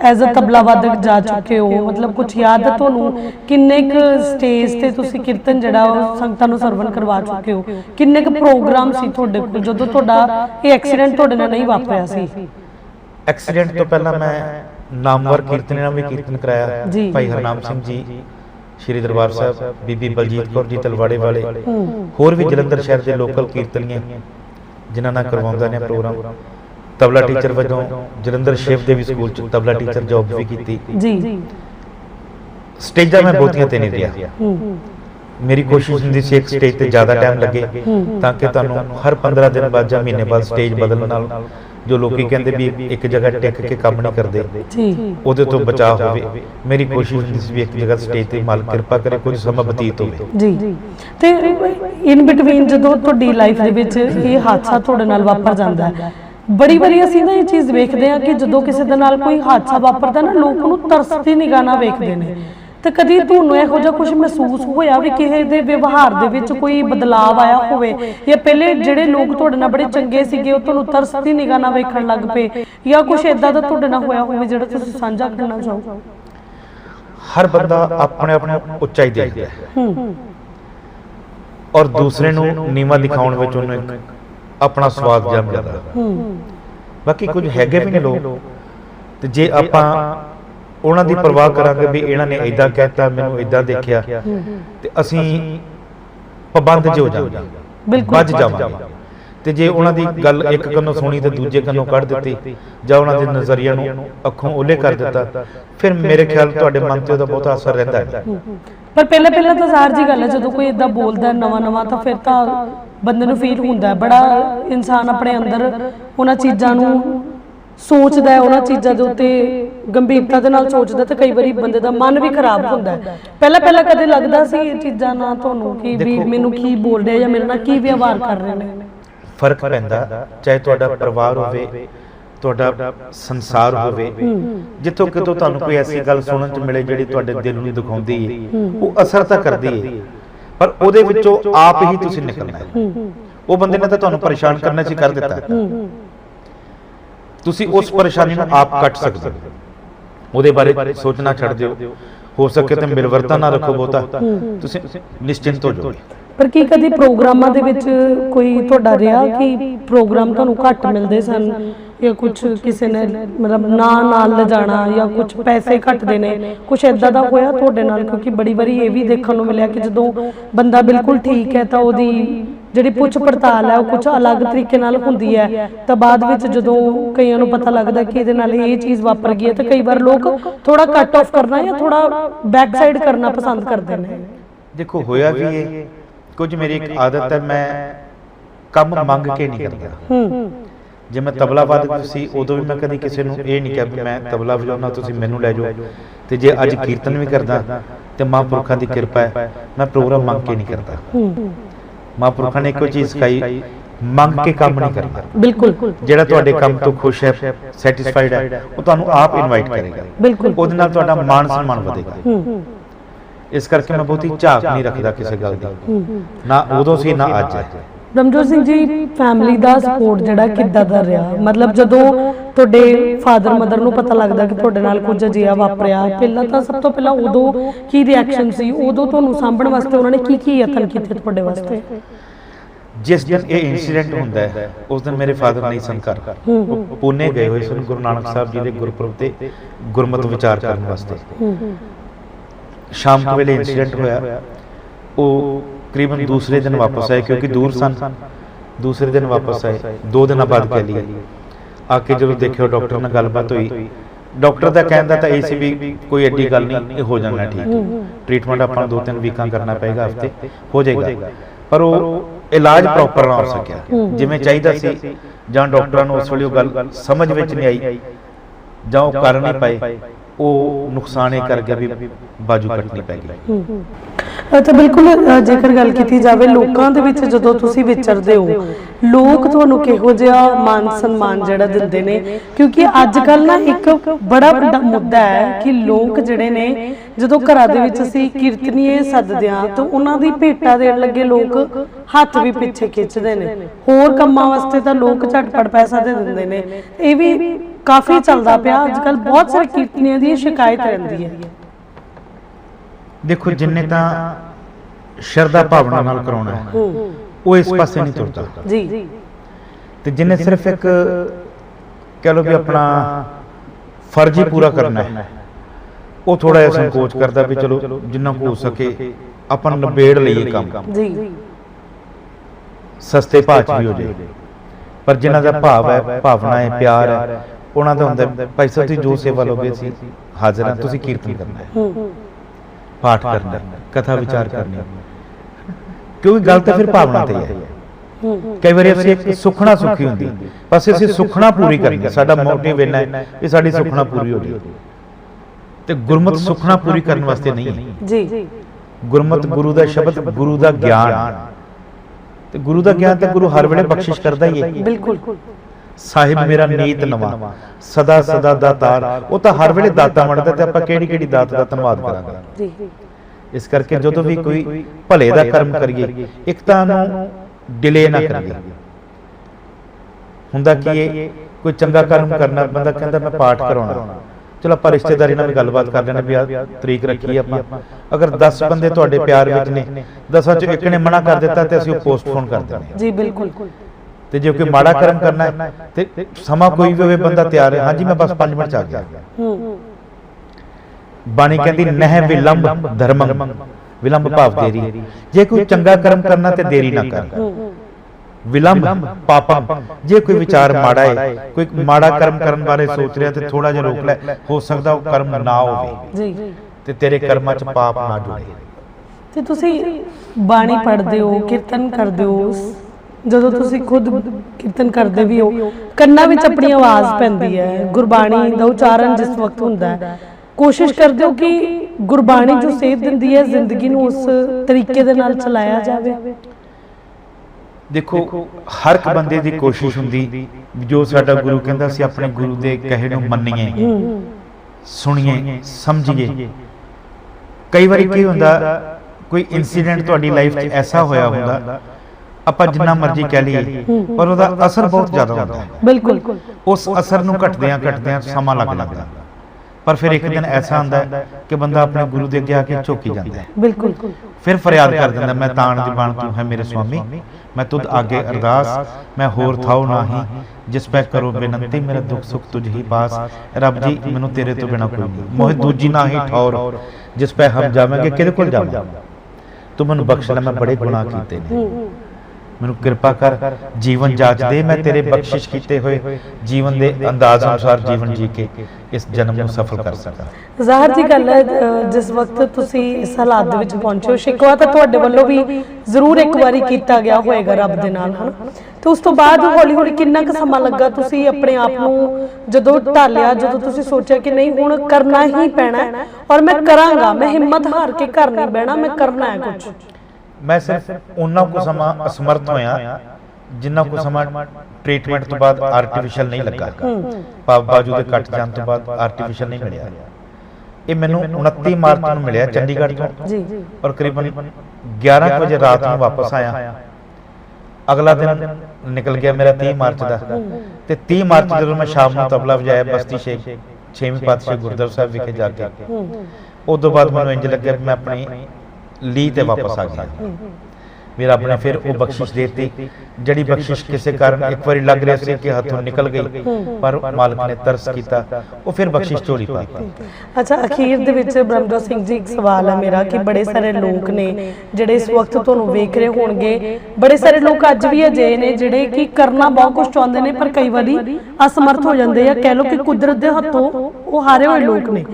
[SPEAKER 2] ਐਜ਼ ਅ ਤਬਲਾ ਵਾਦਕ ਜਾ ਚੁੱਕੇ ਹੋ ਮਤਲਬ ਕੁਝ ਯਾਦ ਹੈ ਤੁਹਾਨੂੰ ਕਿੰਨੇ ਕੁ ਸਟੇਜ ਤੇ ਤੁਸੀਂ ਕੀਰਤਨ ਜਿਹੜਾ ਉਹ ਸੰਗਤਾਂ ਨੂੰ ਸਰਵਨ ਕਰਵਾ ਚੁੱਕੇ ਹੋ? ਕਿੰਨੇ ਕੁ ਪ੍ਰੋਗਰਾਮ ਸੀ ਤੁਹਾਡੇ ਕੋਲ ਜਦੋਂ ਤੁਹਾਡਾ ਇਹ ਐਕਸੀਡੈਂਟ ਤੁਹਾਡੇ ਨਾਲ ਨਹੀਂ ਵਾਪਰਿਆ ਸੀ?
[SPEAKER 1] ਐਕਸੀਡੈਂਟ ਤੋਂ ਪਹਿਲਾਂ ਮੈਂ ਨਾਮਵਰ ਕੀਰਤਨ ਨਾਲ ਵੀ ਕੀਰਤਨ ਕਰਾਇਆ। ਭਾਈ ਹਰਨਾਮ ਸਿੰਘ ਜੀ ਸ਼੍ਰੀ ਦਰਬਾਰ ਸਾਹਿਬ ਬੀਬੀ ਬਲਜੀਤ ਕੌਰ ਜੀ ਤਲਵਾੜੇ ਵਾਲੇ ਹੋਰ ਵੀ ਜਲੰਧਰ ਸ਼ਹਿਰ ਦੇ ਲੋਕਲ ਕੀਰਤਨੀਏ ਜਿਨ੍ਹਾਂ ਨਾਲ ਕਰਵਾਉਂਦੇ ਨੇ ਪ੍ਰੋਗਰਾਮ। ਤਬਲਾ ਟੀਚਰ ਵਜੋਂ ਜਲੰਧਰ ਸ਼ਿਵ ਦੇਵੀ ਸਕੂਲ ਚ ਤਬਲਾ ਟੀਚਰ ਜੌਬ ਵੀ ਕੀਤੀ।
[SPEAKER 2] ਜੀ।
[SPEAKER 1] ਸਟੇਜਾਂ ਮੈਂ ਬਹੁਤੀਆਂ ਤੇ ਨਹੀਂ ਗਿਆ
[SPEAKER 2] ਹੂੰ
[SPEAKER 1] ਮੇਰੀ ਕੋਸ਼ਿਸ਼ ਹੁੰਦੀ ਸੀ ਇੱਕ ਸਟੇਜ ਤੇ ਜ਼ਿਆਦਾ ਟਾਈਮ ਲੱਗੇ
[SPEAKER 2] ਹੂੰ।
[SPEAKER 1] ਤਾਂ ਕਿ ਤੁਹਾਨੂੰ ਹਰ 15 ਦਿਨ ਬਾਅਦ ਜਾਂ ਮਹੀਨੇ ਬਾਅਦ ਸਟੇਜ ਬਦਲਣ ਨਾਲ ਜੋ ਲੋਕੀ ਕਹਿੰਦੇ ਵੀ ਇੱਕ ਜਗ੍ਹਾ ਟਿਕ ਕੇ ਕੰਮ ਨਹੀਂ ਕਰਦੇ।
[SPEAKER 2] ਜੀ।
[SPEAKER 1] ਉਹਦੇ ਤੋਂ ਬਚਾਅ ਹੋਵੇ। ਮੇਰੀ ਕੋਸ਼ਿਸ਼ ਹੁੰਦੀ ਸੀ ਵੀ ਇੱਕ ਜਗ੍ਹਾ ਸਟੇਜ ਤੇ ਮਾਲਕ ਕਿਰਪਾ ਕਰੇ ਕੁਝ ਸਮਾਂ ਬਤੀਤ ਹੋਵੇ।
[SPEAKER 2] ਜੀ। ਤੇ ਇਨ ਬਿਟਵੀਨ ਜਦੋਂ ਤੁਹਾਡੀ ਲਾਈਫ ਦੇ ਵਿੱਚ ਇਹ ਹਾਦਸਾ ਤੁਹਾਡੇ ਨਾਲ ਵਾਪਰ ਜਾਂਦਾ ਹੈ ਬੜੀ ਵਾਰੀ ਅਸੀਂ ਨਾ ਇਹ ਚੀਜ਼ ਵੇਖਦੇ ਹਾਂ ਕਿ ਜਦੋਂ ਕਿਸੇ ਦੇ ਨਾਲ ਕੋਈ ਹਾਦਸਾ ਵਾਪਰਦਾ ਨਾ ਲੋਕ ਉਹਨੂੰ ਤਰਸਦੀ ਨਿਗਾਹ ਨਾਲ ਵੇਖਦੇ ਨੇ। ਤੇ ਕਦੀ ਤੁਹਾਨੂੰ ਇਹੋ ਜਿਹਾ ਕੁਝ ਮਹਿਸੂਸ ਹੋਇਆ ਵੀ ਕਿਸੇ ਦੇ ਵਿਵਹਾਰ ਦੇ ਵਿੱਚ ਕੋਈ ਬਦਲਾਅ ਆਇਆ ਹੋਵੇ? ਜਾਂ ਪਹਿਲੇ ਜਿਹੜੇ ਲੋਕ ਤੁਹਾਡੇ ਨਾਲ ਬੜੇ ਚੰਗੇ ਸੀਗੇ ਉਹ ਤੁਹਾਨੂੰ ਤਰਸਦੀ ਨਿਗਾਹ ਨਾਲ ਵੇਖਣ ਲੱਗ ਪਏ? ਜਾਂ ਕੁਝ ਇਦਾਂ ਦਾ ਤੁਹਾਡੇ ਨਾਲ ਹੋਇਆ ਹੋਵੇ ਜਿਹੜਾ ਤੁਸੀਂ ਸਾਂਝਾ ਕਰਨਾ ਚਾਹੋ?
[SPEAKER 1] ਹਰ ਬੰਦਾ ਆਪਣੇ ਆਪਣੇ ਉੱਚਾਈ ਦੇਖਦਾ ਹੈ।
[SPEAKER 2] ਹੂੰ।
[SPEAKER 1] ਔਰ ਦੂਸਰੇ ਨੂੰ ਨੀਵਾ ਦਿਖਾਉਣ ਵਿੱਚ ਉਹਨੂੰ ਇੱਕ ਆਪਣਾ ਸਵਾਦ ਜਿਹਾ ਮਿਲਦਾ
[SPEAKER 2] ਹੂੰ।
[SPEAKER 1] ਬਾਕੀ ਕੁਝ ਹੈਗੇ ਵੀ ਨੇ ਲੋਕ। ਤੇ ਜੇ ਆਪਾਂ ਉਹਨਾਂ ਦੀ ਪਰਵਾਹ ਕਰਾਂਗੇ ਵੀ ਇਹਨਾਂ ਨੇ ਇਦਾਂ ਕਹਿਤਾ ਮੈਨੂੰ ਇਦਾਂ ਦੇਖਿਆ। ਤੇ ਅਸੀਂ ਪਾਬੰਦ ਜਿ ਹੋ ਜਾਵਾਂਗੇ।
[SPEAKER 2] ਬਿਲਕੁਲ।
[SPEAKER 1] ਵੱਜ ਜਾਵਾਂਗੇ। ਤੇ ਜੇ ਉਹਨਾਂ ਦੀ ਗੱਲ ਇੱਕ ਕੰਨੋਂ ਸੁਣੀ ਤੇ ਦੂਜੇ ਕੰਨੋਂ ਕੱਢ ਦਿੱਤੀ ਜਾਂ ਉਹਨਾਂ ਦੇ ਨਜ਼ਰੀਆ ਨੂੰ ਅੱਖੋਂ ਓਲੇ ਕਰ ਦਿੱਤਾ ਫਿਰ ਮੇਰੇ ਖਿਆਲ ਤੁਹਾਡੇ ਮਨ ਤੇ ਉਹਦਾ ਬਹੁਤਾ ਅਸਰ ਰਹਿੰਦਾ ਹੈ।
[SPEAKER 2] ਪਰ ਪਹਿਲਾਂ ਪਹਿਲਾਂ ਤਾਂ ਜ਼ਾਹਰ ਜੀ ਗੱਲ ਹੈ ਜਦੋਂ ਕੋਈ ਇਦਾਂ ਬੋਲਦਾ ਨਵਾਂ ਨਵਾਂ ਤਾਂ ਫਿਰ ਤਾਂ ਬੰਦੇ ਨੂੰ ਫੀਲ ਹੁੰਦਾ ਹੈ। ਬੜਾ ਇਨਸਾਨ ਆਪਣੇ ਅੰਦਰ ਉਹਨਾਂ ਚੀਜ਼ਾਂ ਨੂੰ ਸੋਚਦਾ ਹੈ ਉਹਨਾਂ ਚੀਜ਼ਾਂ ਦੇ ਉੱਤੇ ਗੰਭੀਰਤਾ ਦੇ ਨਾਲ ਸੋਚਦਾ ਤੇ ਕਈ ਵਾਰੀ ਬੰਦੇ ਦਾ ਮਨ ਵੀ ਖਰਾਬ ਹੁੰਦਾ ਹੈ। ਪਹਿਲਾਂ ਪਹਿਲਾਂ ਕਦੇ ਲੱਗਦਾ ਸੀ ਇਹ ਚੀਜ਼ਾਂ ਨਾ ਤੁਹਾਨੂੰ ਕਿ ਵੀ ਮੈਨੂੰ ਕੀ ਬੋਲ ਰਹੇ ਜਾਂ ਮੇਰੇ ਨਾਲ ਕੀ ਵਿਵਹਾਰ ਕਰ ਰਹੇ ਨੇ।
[SPEAKER 1] ਫ਼ਰਕ ਪੈਂਦਾ ਚਾਹੇ ਤੁਹਾਡਾ ਪਰਿਵਾਰ ਹੋਵੇ ਤੁਹਾਡਾ ਸੰਸਾਰ ਹੋਵੇ, ਜਿੱਥੋਂ ਕਿਤੋਂ ਤੁਹਾਨੂੰ ਕੋਈ ਐਸੀ ਗੱਲ ਸੁਣਨ ਚ ਮਿਲੇ ਜਿਹੜੀ ਤੁਹਾਡੇ ਦਿਲ ਨੂੰ ਦੁਖਾਉਂਦੀ ਹੈ ਉਹ ਅਸਰ ਤਾਂ ਕਰਦੀ ਹੈ ਪਰ ਉਹਦੇ ਵਿੱਚੋਂ ਆਪ ਹੀ ਤੁਸੀਂ ਨਿਕਲਣਾ ਹੈ ਉਹ ਬੰਦੇ ਨੇ ਤਾਂ ਤੁਹਾਨੂੰ ਪਰੇਸ਼ਾਨ ਕਰਨਾ ਸੀ, ਕਰ ਦਿੱਤਾ। ਤੁਸੀਂ ਉਸ ਪਰੇਸ਼ਾਨੀ ਨੂੰ ਆਪ ਕੱਟ ਸਕਦੇ ਹੋ। ਉਹਦੇ ਬਾਰੇ ਸੋਚਣਾ ਛੱਡ ਦਿਓ। ਹੋ ਸਕੇ ਤਾਂ ਮਿਲਵਰਤਾ ਨਾ ਰੱਖੋ ਬਹੁਤਾ। ਤੁਸੀਂ ਨਿਸ਼ਚਿੰਤ ਹੋ ਜਾਓਗੇ।
[SPEAKER 2] ਪਰ ਕੀ ਕਦੀ ਪ੍ਰੋਗਰਾਮਾਂ ਦੇ ਵਿੱਚ ਕੋਈ ਤੁਹਾਡਾ ਰਿਹਾ ਕਿ ਪ੍ਰੋਗਰਾਮ ਤੁਹਾਨੂੰ ਘੱਟ ਮਿਲਦੇ ਸਨ? ਜਾਂ ਕੁਝ ਕਿਸੇ ਨੇ ਮਤਲਬ ਨਾ ਨਾਲ ਲਿਜਾਣਾ ਜਾਂ ਕੁਝ ਪੈਸੇ ਘੱਟ ਦੇਣੇ ਕੁਝ ਐਦਾਂ ਦਾ ਹੋਇਆ ਤੁਹਾਡੇ ਨਾਲ? ਕਿਉਂਕਿ ਬੜੀ ਵਾਰੀ ਇਹ ਵੀ ਦੇਖਣ ਨੂੰ ਮਿਲਿਆ ਕਿ ਜਦੋਂ ਬੰਦਾ ਬਿਲਕੁਲ ਠੀਕ ਹੈ ਤਾਂ ਉਹਦੀ ਜਿਹੜੀ ਪੁੱਛ ਪੜਤਾਲ ਹੈ ਉਹ ਕੁਝ ਅਲੱਗ ਤਰੀਕੇ ਨਾਲ ਹੁੰਦੀ ਹੈ। ਤਾਂ ਬਾਅਦ ਵਿੱਚ ਜਦੋਂ ਕਈਆਂ ਨੂੰ ਪਤਾ ਲੱਗਦਾ ਕਿ ਇਹਦੇ ਨਾਲ ਇਹ ਚੀਜ਼ ਵਾਪਰ ਗਈ ਹੈ ਤਾਂ ਕਈ ਵਾਰ ਲੋਕ ਥੋੜਾ ਕੱਟ ਆਫ ਕਰਨਾ ਜਾਂ ਥੋੜਾ ਬੈਕ ਸਾਈਡ ਕਰਨਾ ਪਸੰਦ ਕਰਦੇ ਨੇ।
[SPEAKER 1] ਦੇਖੋ ਹੋਇਆ ਵੀ ਇਹ ਕੁਝ ਮੇਰੀ ਇੱਕ ਆਦਤ ਹੈ ਮੈਂ ਕੰਮ ਮੰਗ ਕੇ ਨਹੀਂ ਕਰਦਾ
[SPEAKER 2] ਹੂੰ
[SPEAKER 1] ਜੇ ਮੈਂ ਤਬਲਾ ਵਾਦਕ ਸੀ ਉਦੋਂ ਵੀ ਮੈਂ ਕਦੀ ਕਿਸੇ ਨੂੰ ਇਹ ਨਹੀਂ ਕਿਹਾ ਵੀ ਮੈਂ ਤਬਲਾ ਵਜਾਉਣਾ ਤੁਸੀਂ ਮੈਨੂੰ ਲੈ ਜਾਓ। ਤੇ ਜੇ ਅੱਜ ਕੀਰਤਨ ਵੀ ਕਰਦਾ ਤੇ ਮਹਾਂਪੁਰਖਾਂ ਦੀ ਕਿਰਪਾ ਹੈ। ਮੈਂ ਪ੍ਰੋਗਰਾਮ ਮੰਗ ਕੇ ਨਹੀਂ ਕਰਦਾ।
[SPEAKER 2] ਹੂੰ।
[SPEAKER 1] ਮਹਾਂਪੁਰਖਾਂ ਨੇ ਇੱਕੋ ਚੀਜ਼ ਸਿਖਾਈ ਮੰਗ ਕੇ ਕੰਮ ਨਹੀਂ ਕਰਨਾ।
[SPEAKER 2] ਬਿਲਕੁਲ।
[SPEAKER 1] ਜਿਹੜਾ ਤੁਹਾਡੇ ਕੰਮ ਤੋਂ ਖੁਸ਼ ਹੈ ਸੈਟੀਸਫਾਈਡ ਹੈ ਉਹ ਤੁਹਾਨੂੰ ਆਪ ਇਨਵਾਈਟ ਕਰੇਗਾ।
[SPEAKER 2] ਬਿਲਕੁਲ।
[SPEAKER 1] ਉਹਦੇ ਨਾਲ ਤੁਹਾਡਾ ਮਾਣ ਸਨਮਾਨ ਵਧੇਗਾ।
[SPEAKER 2] ਹੂੰ।
[SPEAKER 1] ਇਸ ਕਰਕੇ ਮੈਂ ਬਹੁਤੀ ਝਾਕ ਨਹੀਂ ਰੱਖਦਾ ਕਿਸੇ ਗੱਲ ਦੀ। ਨਾ ਉਦੋਂ ਸੀ ਨਾ ਅੱਜ। ਹੈ।
[SPEAKER 2] ਰਮਜੋਤ ਸਿੰਘ ਜੀ ਫੈਮਿਲੀ ਦਾ ਸਪੋਰਟ ਜਿਹੜਾ ਕਿੱਦਾਂ ਦਾ ਰਿਹਾ? ਮਤਲਬ ਜਦੋਂ ਤੁਹਾਡੇ ਫਾਦਰ ਮਦਰ ਨੂੰ ਪਤਾ ਲੱਗਦਾ ਕਿ ਤੁਹਾਡੇ ਨਾਲ ਕੁਝ ਅਜਿਹਾ ਵਾਪਰਿਆ ਪਹਿਲਾਂ ਤਾਂ ਸਭ ਤੋਂ ਪਹਿਲਾਂ ਉਦੋਂ ਕੀ ਰਿਐਕਸ਼ਨ ਸੀ? ਉਦੋਂ ਤੁਹਾਨੂੰ ਸਾਂਭਣ ਵਾਸਤੇ ਉਹਨਾਂ ਨੇ ਕੀ ਕੀ ਯਤਨ ਕੀਤੇ ਤੁਹਾਡੇ ਵਾਸਤੇ?
[SPEAKER 1] ਜਿਸ ਦਿਨ ਇਹ ਇਨਸੀਡੈਂਟ ਹੁੰਦਾ ਹੈ ਉਸ ਦਿਨ ਮੇਰੇ ਫਾਦਰ ਨਹੀਂ ਸਨ ਘਰ ਉਹ ਪੁਣੇ ਗਏ ਹੋਏ ਸਨ ਗੁਰੂ ਨਾਨਕ ਸਾਹਿਬ ਜੀ ਦੇ ਗੁਰਪੁਰਬ ਤੇ ਗੁਰਮਤਿ ਵਿਚਾਰ ਕਰਨ ਵਾਸਤੇ। ਸ਼ਾਮ ਵੇਲੇ ਇਨਸੀਡੈਂਟ ਹੋਇਆ। ਉਹ ਕਰੀਬਨ ਦੂਸਰੇ ਦਿਨ ਵਾਪਸ ਆਏ ਕਿਉਂਕਿ ਦੂਰ ਸਨ। ਦੂਸਰੇ ਦਿਨ ਵਾਪਸ ਆਏ। ਦੋ ਦਿਨਾਂ ਬਾਅਦ ਕਹਿ ਲਈਏ। ਆ ਕੇ ਜਦੋਂ ਦੇਖਿਓ ਡਾਕਟਰ ਨਾਲ ਗੱਲਬਾਤ ਹੋਈ। ਡਾਕਟਰ ਦਾ ਕਹਿਣ ਦਾ ਤਾਂ ਇਹ ਸੀ ਵੀ ਕੋਈ ਐਡੀ ਗੱਲ ਨਹੀਂ ਇਹ ਹੋ ਜਾਣਾ ਠੀਕ। ਟ੍ਰੀਟਮੈਂਟ ਆਪਾਂ ਦੋ ਤਿੰਨ ਵੀਕਾਂ ਕਰਨਾ ਪਏਗਾ ਹਫ਼ਤੇ। ਹੋ ਜਾਏਗਾ। ਪਰ ਉਹ ਇਲਾਜ ਪ੍ਰੋਪਰ ਨਾ ਹੋ ਸਕਿਆ। ਜਿਵੇਂ ਚਾਹੀਦਾ ਸੀ ਜਾਂ ਡਾਕਟਰਾਂ ਨੂੰ ਉਸ ਵੇਲੇ ਉਹ ਗੱਲ ਸਮਝ ਵਿੱਚ ਨਹੀਂ ਆਈ ਜਾਂ ਉਹ ਕਰ ਨਹੀਂ ਪਏ ਉਹ ਨੁਕਸਾਨ ਕਰ ਗਿਆ ਵੀ ਬਾਜੂ ਕੱਟਣੀ ਪੈ ਗਈ
[SPEAKER 2] ਤਾਂ ਬਿਲਕੁਲ ਅ, ਜੇਕਰ ਗੱਲ ਕੀਤੀ ਜਾਵੇ ਲੋਕਾਂ ਦੇ ਵਿੱਚ ਜਦੋਂ ਤੁਸੀਂ ਵਿਚਰਦੇ ਹੋ ਲੋਕ ਤੁਹਾਨੂੰ ਕਿਹੋ ਜਿਹਾ ਮਾਨ ਸਨਮਾਨ ਜਿਹੜਾ ਦਿੰਦੇ ਨੇ? ਕਿਉਂਕਿ ਅੱਜ ਕੱਲ ਨਾ ਇੱਕ ਬੜਾ ਵੱਡਾ ਮੁੱਦਾ ਹੈ ਕਿ ਲੋਕ ਜਿਹੜੇ ਨੇ ਜਦੋਂ ਘਰਾਂ ਦੇ ਵਿੱਚ ਅਸੀਂ ਕੀਰਤਨੀਏ ਸੱਦਦੇ ਹਾਂ ਤਾਂ ਉਹਨਾਂ ਦੀ ਭੇਟਾ ਦੇਣ ਲੱਗੇ ਲੋਕ ਹੱਥ ਵੀ ਪਿੱਛੇ ਖਿੱਚਦੇ ਨੇ। ਹੋਰ ਕੰਮਾਂ ਵਾਸਤੇ ਤਾਂ ਲੋਕ ਝਟਪਟ ਪੈਸਾ ਦੇ ਦਿੰਦੇ ਨੇ। ਇਹ ਵੀ ਕਾਫੀ ਚੱਲਦਾ ਪਿਆ। ਅੱਜ ਕੱਲ ਬਹੁਤ ਸਾਰੇ ਕੀਰਤਨੀਆਂ ਦੀ ਇਹ ਸ਼ਿਕਾਇਤ ਰਹਿੰਦੀ ਹੈ।
[SPEAKER 1] ਦੇਖੋ ਜਿੰਨੇ ਤਾਂ ਸ਼ਰਧਾ ਭਾਵਨਾ ਨਾਲ ਕਰਾਉਣਾ ਹੈ ਉਹ ਇਸ ਪਾਸੇ ਨਹੀਂ ਤੁਰਦਾ।
[SPEAKER 2] ਜੀ।
[SPEAKER 1] ਤੇ ਜਿੰਨੇ ਸਿਰਫ ਇੱਕ ਕਹ ਲਓ ਵੀ ਆਪਣਾ ਫਰਜ਼ ਹੀ ਪੂਰਾ ਕਰਨਾ ਹੈ। ਉਹ ਥੋੜਾ ਜਿਹਾ ਸੰਕੋਚ ਕਰਦਾ ਵੀ ਚਲੋ ਜਿੰਨਾ ਕੁ ਹੋ ਸਕੇ ਆਪਾਂ ਨਿਬੇੜ ਲਈਏ ਕੰਮ।
[SPEAKER 2] ਜੀ।
[SPEAKER 1] ਸਸਤੇ ਭਾਅ 'ਚ ਵੀ ਹੋ ਜਾਏ। ਪਰ ਜਿਨ੍ਹਾਂ ਦਾ ਭਾਵ ਹੈ ਭਾਵਨਾ ਹੈ ਪਿਆਰ ਹੈ ਉਹਨਾਂ ਦਾ ਹੁੰਦਾ ਭਾਈ ਸਾਹਿਬ ਤੁਸੀਂ ਜੋ ਸੇਵਾ ਲੋਗੇ ਸੀ ਹਾਜ਼ਰ ਹਾਂ ਤੁਸੀਂ ਕੀਰਤਨ ਕਰਨਾ ਹੈ।
[SPEAKER 2] ਹੂੰ।
[SPEAKER 1] ਪਾਠ ਕਰਨਾ ਕਥਾ ਵਿਚਾਰ ਕਰਨੀ। ਕਿਉਂਕਿ ਗੱਲ ਤਾਂ ਫਿਰ ਭਾਵਨਾ ਤੇ ਹੈ
[SPEAKER 2] ਹੂੰ।
[SPEAKER 1] ਕਈ ਵਾਰੀ ਅਸੀਂ ਇੱਕ ਸੁਖਣਾ ਸੁਖੀ ਹੁੰਦੀ ਬਸ ਅਸੀਂ ਸੁਖਣਾ ਪੂਰੀ ਕਰਨੀ। ਸਾਡਾ ਮੋਟਿਵ ਇਹਨਾਂ ਹੈ ਕਿ ਸਾਡੀ ਸੁਖਣਾ ਪੂਰੀ ਹੋ ਜਾਏ ਤੇ ਗੁਰਮਤ ਸੁਖਣਾ ਪੂਰੀ ਕਰਨ ਵਾਸਤੇ ਨਹੀਂ ਹੈ।
[SPEAKER 2] ਜੀ।
[SPEAKER 1] ਗੁਰਮਤ ਗੁਰੂ ਦਾ ਸ਼ਬਦ ਗੁਰੂ ਦਾ ਗਿਆਨ। ਤੇ ਗੁਰੂ ਦਾ ਗਿਆਨ ਤੇ ਗੁਰੂ ਹਰ ਵੇਲੇ ਬਖਸ਼ਿਸ਼ ਕਰਦਾ ਹੀ ਹੈ।
[SPEAKER 2] ਬਿਲਕੁਲ।
[SPEAKER 1] ਸਾਹਿਬ ਮੇਰਾ ਨੀਤ ਨਵਾਂ। ਸਦਾ ਸਦਾ ਦਾਤਾਰ। ਉਹ ਤਾਂ ਹਰ ਵੇਲੇ ਦਾਤਾ ਮੰਨਦਾ ਤੇ ਆਪਾਂ ਕਿਹੜੀ ਕਿਹੜੀ ਦਾਤ ਦਾ ਧੰਨਵਾਦ ਕਰਾਂਗੇ?
[SPEAKER 2] ਜੀ।
[SPEAKER 1] ਇਸ ਕਰਕੇ ਜਦੋਂ ਵੀ ਕੋਈ ਭਲੇ ਦਾ ਕਰਮ ਕਰੀਏ ਇੱਕ ਤਾਂ ਨੂੰ ਡਿਲੇ ਨਾ ਕਰੀਏ। ਹੁੰਦਾ ਕੀ ਇਹ ਕੋਈ ਚੰਗਾ ਕਰਮ ਕਰਨਾ ਬੰਦਾ ਕਹਿੰਦਾ ਮੈਂ ਪਾਠ ਕਰਾਉਣਾ। ਚਲੋ ਆਪਾਂ ਰਿਸ਼ਤੇਦਾਰੀ ਨਾਲ ਵੀ ਗੱਲਬਾਤ ਕਰ ਲੈਣਾ ਵੀ ਆ ਤਰੀਕ ਰੱਖੀ ਆਪਾਂ। ਅਗਰ 10 ਬੰਦੇ ਤੁਹਾਡੇ ਪਿਆਰ ਵਿੱਚ ਨੇ 10 ਚੋਂ ਇੱਕ ਨੇ ਮਨਾ ਕਰ ਦਿੱਤਾ ਤੇ ਅਸੀਂ ਉਹ ਪੋਸਟਪੋਨ ਕਰ ਦਿੰਦੇ ਹਾਂ
[SPEAKER 2] ਜੀ ਬਿਲਕੁਲ।
[SPEAKER 1] ਤੇ ਜੇ ਕੋਈ ਮਾੜਾ ਕਰਮ ਕਰਨਾ ਹੈ ਤੇ ਸਮਾਂ ਕੋਈ ਵੀ ਹੋਵੇ ਬੰਦਾ ਤਿਆਰ ਹੈ। ਹਾਂਜੀ ਮੈਂ ਬਸ 5 ਮਿੰਟ ਚ ਆ ਗਿਆ।
[SPEAKER 2] ਹੂੰ
[SPEAKER 1] ਬਾਣੀ ਕਹਿੰਦੀ ਨਹਿ ਵਿਲੰਬ ਧਰਮੰ। ਵਿਲੰਬ ਭਾਵ ਦੇਰੀ। ਜੇ ਕੋਈ ਚੰਗਾ ਕਰਮ ਕਰਨਾ ਤੇ ਦੇਰੀ ਨਾ ਕਰ। ਵਿਲੰਬ ਪਾਪਮ ਜੇ ਕੋਈ ਵਿਚਾਰ ਮਾੜਾ ਹੈ ਕੋਈ ਮਾੜਾ ਕਰਮ ਕਰਨ ਬਾਰੇ ਸੋਚ ਰਿਹਾ ਤੇ ਥੋੜਾ ਜਿਹਾ ਰੋਕ ਲੈ ਹੋ ਸਕਦਾ ਉਹ ਕਰਮ ਨਾ ਹੋਵੇ।
[SPEAKER 2] ਜੀ।
[SPEAKER 1] ਤੇ ਤੇਰੇ ਕਰਮਾਂ 'ਚ ਪਾਪ ਨਾ ਜੁੜੇ।
[SPEAKER 2] ਤੇ ਤੁਸੀਂ ਬਾਣੀ ਪੜ੍ਹਦੇ ਹੋ ਕੀਰਤਨ ਕਰਦੇ ਹੋ। ਜਦੋਂ ਤੁਸੀਂ ਖੁਦ ਕੀਰਤਨ ਕਰਦੇ ਵੀ ਹੋ ਕੰਨਾਂ ਵਿੱਚ ਆਪਣੀ ਆਵਾਜ਼ ਪੈਂਦੀ ਹੈ ਗੁਰਬਾਣੀ ਦਾ ਉਚਾਰਨ ਜਿਸ ਵਕਤ ਹੁੰਦਾ ਹੈ ਕੋਸ਼ਿਸ਼ ਕਰਦੇ ਹੋ ਕਿ ਗੁਰਬਾਣੀ ਜੋ ਸੇਧ ਦਿੰਦੀ ਹੈ ਜ਼ਿੰਦਗੀ ਨੂੰ ਉਸ ਤਰੀਕੇ ਦੇ ਨਾਲ ਚਲਾਇਆ ਜਾਵੇ।
[SPEAKER 1] ਦੇਖੋ ਹਰ ਇੱਕ ਬੰਦੇ ਦੀ ਕੋਸ਼ਿਸ਼ ਹੁੰਦੀ ਜੋ ਸਾਡਾ ਗੁਰੂ ਕਹਿੰਦਾ ਸੀ ਆਪਣੇ ਗੁਰੂ ਦੇ ਕਹੇ ਨੂੰ ਮੰਨੀਏ। ਸੁਣੀਏ ਸਮਝੀਏ। ਕਈ ਵਾਰੀ ਕੀ ਹੁੰਦਾ ਕੋਈ ਇਨਸੀਡੈਂਟ ਤੁਹਾਡੀ ਲਾਈਫ 'ਚ ਐਸਾ ਹੋਇਆ ਹੁੰਦਾ। ਆਪਾਂ ਜਿੰਨਾ ਮਰਜ਼ੀ ਕਹਿ ਲਈਏ ਪਰ ਉਹਦਾ ਅਸਰ ਬਹੁਤ ਜ਼ਿਆਦਾ ਹੁੰਦਾ। ਹੈ
[SPEAKER 2] ਬਿਲਕੁਲ।
[SPEAKER 1] ਉਸ ਅਸਰ ਨੂੰ ਘਟਦਿਆਂ ਘਟਦਿਆਂ ਸਮਾਂ ਲੱਗ ਜਾਂਦਾ। ਪਰ ਫਿਰ ਇੱਕ ਦਿਨ ਐਸਾ ਆਉਂਦਾ ਹੈ ਕਿ ਬੰਦਾ ਆਪਣੇ ਗੁਰੂ ਦੇ ਅੱਗੇ ਆ ਕੇ ਝੁਕੀ ਜਾਂਦਾ ਹੈ।
[SPEAKER 2] ਬਿਲਕੁਲ।
[SPEAKER 1] ਫਿਰ ਫਰਿਆਦ ਕਰ ਦਿੰਦਾ ਮੈਂ ਤਾਣ ਦੀ ਬਾਣ ਤੂੰ ਹੈ ਮੇਰੇ ਸੁਆਮੀ। ਮੈਂ ਤੁਧ ਆਗੇ ਅਰਦਾਸ। ਮੈਂ ਹੋਰ ਥਾਉ ਨਾਹੀ ਜਿਸ ਪੈ ਕਰੋ ਬੇਨੰਤੀ ਮੇਰਾ ਦੁੱਖ ਸੁਖ ਤੁਝ ਹੀ ਪਾਸ। ਰੱਬ ਜੀ ਮੈਨੂੰ ਤੇਰੇ ਤੋਂ ਬਿਨਾ ਕੋਈ ਨਹੀਂ। ਮੋਹਿ ਦੂਜੀ ਨਾਹੀ ਠੌਰ ਜਿਸ ਪੈ ਹਮ ਜਾਵਾਂਗੇ ਕਿਹਦੇ ਕੋਲ ਜਾਵਾਂ ਤੂੰ ਮੈਨੂੰ ਬਖਸ਼ ਲੈ ਮੈਂ ਬੜੇ ਗੁਨਾਹ ਕੀਤੇ ਨੇ।
[SPEAKER 2] ਹੂੰ
[SPEAKER 1] ਮੈਨੂੰ ਕਿਰਪਾ ਕਰ ਜੀਵਨ ਜਾਚ ਦੇ, ਮੈਂ ਤੇਰੇ ਬਖਸ਼ਿਸ਼ ਕੀਤੇ ਹੋਏ ਜੀਵਨ ਦੇ ਅੰਦਾਜ਼ ਅਨੁਸਾਰ ਜੀਵਨ ਜੀ ਕੇ ਇਸ ਜਨਮ ਨੂੰ ਸਫਲ ਕਰ ਸਕਾਂ।
[SPEAKER 2] ਜ਼ਾਹਰ ਜੀ ਗੱਲ ਹੈ ਜਿਸ ਵਕਤ ਤੁਸੀਂ ਇਸ ਹਾਲਾਤ ਦੇ ਵਿੱਚ ਪਹੁੰਚੇ ਸ਼ਿਕਵਾ ਤਾਂ ਤੁਹਾਡੇ ਵੱਲੋਂ ਵੀ ਜ਼ਰੂਰ ਇੱਕ ਵਾਰੀ ਕੀਤਾ ਗਿਆ ਹੋਏਗਾ ਰੱਬ ਦੇ ਨਾਲ, ਹਨਾ? ਤੇ ਉਸ ਤੋਂ ਬਾਅਦ ਹੌਲੀ ਹੌਲੀ ਕਿੰਨਾ ਕੁ ਸਮਾਂ ਲੱਗਾ ਤੁਸੀਂ ਆਪਣੇ ਆਪ ਨੂੰ ਜਦੋਂ ਢਾਲਿਆ, ਜਦੋਂ ਤੁਸੀਂ ਸੋਚਿਆ ਕਿ ਨਹੀਂ, ਹੁਣ ਕਰਨਾ ਹੀ ਪੈਣਾ ਔਰ ਮੈਂ ਕਰਾਂਗਾ, ਮੈਂ ਹਿੰਮਤ ਹਾਰ ਕੇ ਘਰ ਨਹੀਂ ਬਹਿਣਾ, ਮੈਂ ਕਰਨਾ ਹੈ ਕੁਝ
[SPEAKER 1] ਮੈਂ ਸਿਰਫ ਉਹਨਾਂ ਕੋ ਸਮਾਂ ਅਸਮਰਥ ਹੋਇਆ ਜਿੰਨਾ ਕੋ ਸਮਾਂ ਟ੍ਰੀਟਮੈਂਟ ਤੋਂ ਬਾਅਦ ਆਰਟੀਫੀਸ਼ੀਅਲ ਨਹੀਂ ਲੱਗਾ। ਪਾ ਬਾਜੂ ਦੇ ਕੱਟ ਜਾਣ ਤੋਂ ਬਾਅਦ ਆਰਟੀਫੀਸ਼ੀਅਲ ਨਹੀਂ ਮਿਲਿਆ। ਇਹ ਮੈਨੂੰ 29 ਮਾਰਚ ਨੂੰ ਮਿਲਿਆ ਚੰਡੀਗੜ੍ਹ ਤੋਂ।
[SPEAKER 2] ਜੀ
[SPEAKER 1] ਔਰ ਕਰੀਬਨ 11 ਕੁ ਵਜੇ ਰਾਤ ਨੂੰ ਵਾਪਸ ਆਇਆ। ਅਗਲਾ ਦਿਨ ਨਿਕਲ ਗਿਆ ਮੇਰਾ 30 ਮਾਰਚ ਦਾ। ਤੇ 30 ਮਾਰਚ ਜਦੋਂ ਮੈਂ ਸ਼ਾਮ ਨੂੰ ਤਬਲਾ ਵਜਾਇਆ ਬਸਤੀ ਸ਼ੇਖ ਛੇਵੀਂ ਪਾਤਸ਼ਾਹ ਗੁਰਦੁਆਰਾ ਸਾਹਿਬ ਵਿਖੇ ਜਾ ਕੇ। ਉਸ ਤੋਂ ਬਾਅਦ ਮੈਨੂੰ ਇੰਜ ਲੱਗਿਆ ਮੈਂ ਆਪਣੀ ਲੀ ਤੇ ਵਾਪਸ ਆ ਗਿਆ ਮੇਰਾ ਰੱਬ ਫਿਰ ਉਹ ਬਖਸ਼ਿਸ਼ ਦੇਤੀ, ਜਿਹੜੀ ਬਖਸ਼ਿਸ਼ ਕਿਸੇ ਕਾਰਨ ਇੱਕ ਵਾਰੀ ਲੱਗ ਰਿਹਾ ਸੀ ਕਿ ਹੱਥੋਂ ਨਿਕਲ ਗਈ, ਪਰ ਮਾਲਕ ਨੇ ਤਰਸ ਕੀਤਾ, ਉਹ ਫਿਰ ਬਖਸ਼ਿਸ਼ ਝੋਲੀ ਪਾ ਦਿੱਤੀ।
[SPEAKER 2] ਅੱਛਾ, ਅਖੀਰ ਦੇ ਵਿੱਚ ਬ੍ਰਹਮਜੋਤ ਸਿੰਘ ਜੀ, ਇੱਕ ਸਵਾਲ ਹੈ ਮੇਰਾ ਕਿ ਬੜੇ ਸਾਰੇ ਲੋਕ ਨੇ ਜਿਹੜੇ ਇਸ ਵਕਤ ਤੁਹਾਨੂੰ ਵੇਖ ਰਹੇ ਹੋਣਗੇ, ਬੜੇ ਸਾਰੇ ਲੋਕ ਅੱਜ ਵੀ ਅਜੇ ਨੇ ਜਿਹੜੇ ਕਿ ਕਰਨਾ ਬਹੁਤ ਕੁਝ ਚਾਹੁੰਦੇ ਨੇ, ਪਰ ਕਈ ਵਾਰੀ ਅਸਮਰਥ ਹੋ ਜਾਂਦੇ ਆ, ਕਹਿ ਲੋ ਕਿ ਕੁਦਰਤ ਦੇ ਹੱਥੋਂ ਉਹ ਹਾਰੇ ਹੋਏ ਲੋਕ ਨੇ।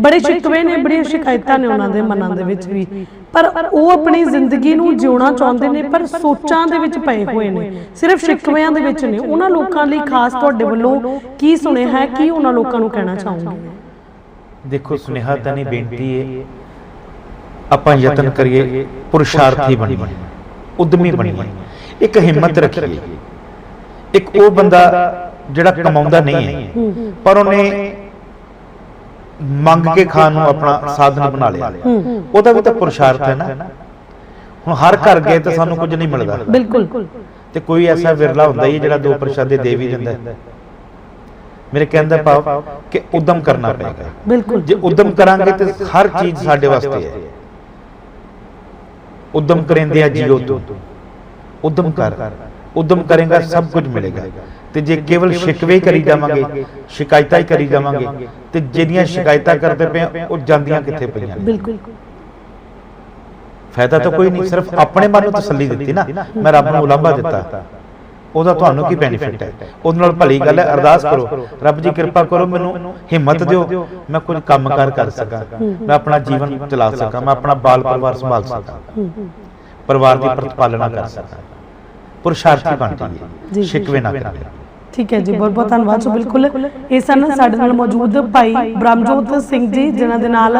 [SPEAKER 2] ਬੜੇ ਸ਼ਿਕਵੇ ਨੇ, ਬੜੀਆਂ ਸ਼ਿਕਾਇਤਾਂ ਨੇ ਉਹਨਾਂ ਦੇ ਮਨਾਂ ਦੇ ਵਿੱਚ ਵੀ। ਪਰ ਉਹ ਆਪਣੀ ਜ਼ਿੰਦਗੀ ਨੂੰ ਜਿਉਣਾ ਚਾਹੁੰਦੇ ਨੇ, ਪਰ ਸੋਚਾਂ ਦੇ ਵਿੱਚ ਪਏ ਹੋਏ ਨੇ। ਸਿਰਫ ਸ਼ਿਕਵਿਆਂ ਦੇ ਵਿੱਚ ਨੇ। ਉਹਨਾਂ ਲੋਕਾਂ ਲਈ ਖਾਸ ਤੁਹਾਡੇ ਵੱਲੋਂ ਕੀ ਸੁਣਿਆ ਹੈ? ਕੀ ਉਹਨਾਂ ਲੋਕਾਂ ਨੂੰ ਕਹਿਣਾ ਚਾਹੋਗੇ?
[SPEAKER 1] ਦੇਖੋ, ਸੁਨੇਹਾ ਤਾਂ ਨਹੀਂ, ਬੇਨਤੀ ਹੈ ਆਪਾਂ ਯਤਨ ਕਰੀਏ, ਪੁਰਸ਼ਾਰਥੀ ਬਣੀਏ, ਉਦਮੀ ਬਣੀਏ। ਇੱਕ ਹਿੰਮਤ ਰੱਖੀਏ। ਇੱਕ ਉਹ ਬੰਦਾ ਜਿਹੜਾ ਕਮਾਉਂਦਾ ਨਹੀਂ ਹੈ, ਪਰ ਉਹਨੇ ਮੰਗ ਕੇ ਖਾਣ ਨੂੰ ਆਪਣਾ ਸਾਧਨ ਬਣਾ ਲਿਆ। ਉਹਦਾ ਵੀ ਤਾਂ ਪੁਰਸ਼ਾਰਥ ਹੈ ਨਾ। ਹੁਣ ਹਰ ਘਰ ਗਏ ਤਾਂ ਸਾਨੂੰ ਕੁਝ ਨਹੀਂ ਮਿਲਦਾ।
[SPEAKER 2] ਬਿਲਕੁਲ।
[SPEAKER 1] ਤੇ ਕੋਈ ਐਸਾ ਵਿਰਲਾ ਹੁੰਦਾ ਹੀ ਹੈ ਜਿਹੜਾ ਦੋ ਪ੍ਰਸ਼ਾਦੇ ਦੇ ਵੀ ਦਿੰਦਾ। ਮੇਰੇ ਕਹਿਣ ਦਾ ਭਾਵ ਕਿ ਉਦਮ ਕਰਨਾ ਪਏਗਾ।
[SPEAKER 2] ਬਿਲਕੁਲ
[SPEAKER 1] ਜੇ ਉਦਮ ਕਰਾਂਗੇ ਤੇ ਹਰ ਚੀਜ਼ ਸਾਡੇ ਵਾਸਤੇ ਹੈ। ਉਦਮ ਕਰਿੰਦੇ ਆ ਜੀਓ ਤੂੰ। ਉਦਮ ਕਰ। ਉਦਮ ਕਰੇਗਾ ਸਭ ਕੁਝ ਮਿਲੇਗਾ। ਤੇ ਜੇ ਕੇਵਲ ਸ਼ਿਕਵੇ ਹੀ ਕਰੀ ਜਾਵਾਂਗੇ ਸ਼ਿਕਾਇਤਾਂ ਹੀ ਕਰੀ ਜਾਵਾਂਗੇ ਤੇ ਜਿਹੜੀਆਂ ਸ਼ਿਕਾਇਤਾਂ ਕਰਦੇ ਪਏ ਉਹ ਜਾਂਦੀਆਂ ਕਿੱਥੇ ਪਈਆਂ ਨੇ?
[SPEAKER 2] ਬਿਲਕੁਲ।
[SPEAKER 1] ਫਾਇਦਾ ਤਾਂ ਕੋਈ ਨਹੀਂ ਸਿਰਫ ਆਪਣੇ ਮਨ ਨੂੰ ਤਸੱਲੀ ਦਿੱਤੀ ਨਾ ਮੈਂ ਰੱਬ ਨੂੰ ਉਲਾਂਭਾ ਦਿੱਤਾ। ਉਹਦਾ ਤੁਹਾਨੂੰ ਕੀ ਬੈਨੀਫਿਟ ਹੈ? ਉਹਦੇ ਨਾਲ ਭਲੀ ਗੱਲ ਹੈ ਅਰਦਾਸ ਕਰੋ। ਰੱਬ ਜੀ ਕਿਰਪਾ ਕਰੋ ਮੈਨੂੰ ਹਿੰਮਤ ਦਿਓ ਮੈਂ ਕੁਝ ਕੰਮਕਾਰ ਕਰ ਸਕਾਂ। ਮੈਂ ਆਪਣਾ ਜੀਵਨ ਚਲਾ ਸਕਾਂ ਮੈਂ ਆਪਣਾ ਬਾਲ ਪਰਿਵਾਰ ਸੰਭਾਲ ਸਕਾਂ। ਪਰਿਵਾਰ ਦੀ ਪ੍ਰਤਪਾਲਣਾ ਕਰ ਸਕਾਂ ਪੁਰਸ਼ਾਰਥੀ ਬਣ
[SPEAKER 2] ਜੀ,
[SPEAKER 1] ਜਾਈਏ
[SPEAKER 2] ਜੀ,
[SPEAKER 1] ਸ਼ਿਕਵੇ ਨਾ ਕਰੀਏ
[SPEAKER 2] ਠੀਕ ਹੈ ਜੀ ਬਹੁਤ ਬਹੁਤ ਧੰਨਵਾਦ ਸੋ ਬਿਲਕੁਲ। ਇਹ ਸਨ ਸਾਡੇ ਨਾਲ ਮੌਜੂਦ ਭਾਈ ਬ੍ਰਹਮਜੋਤ ਸਿੰਘ ਜੀ ਜਿਨ੍ਹਾਂ ਦੇ ਨਾਲ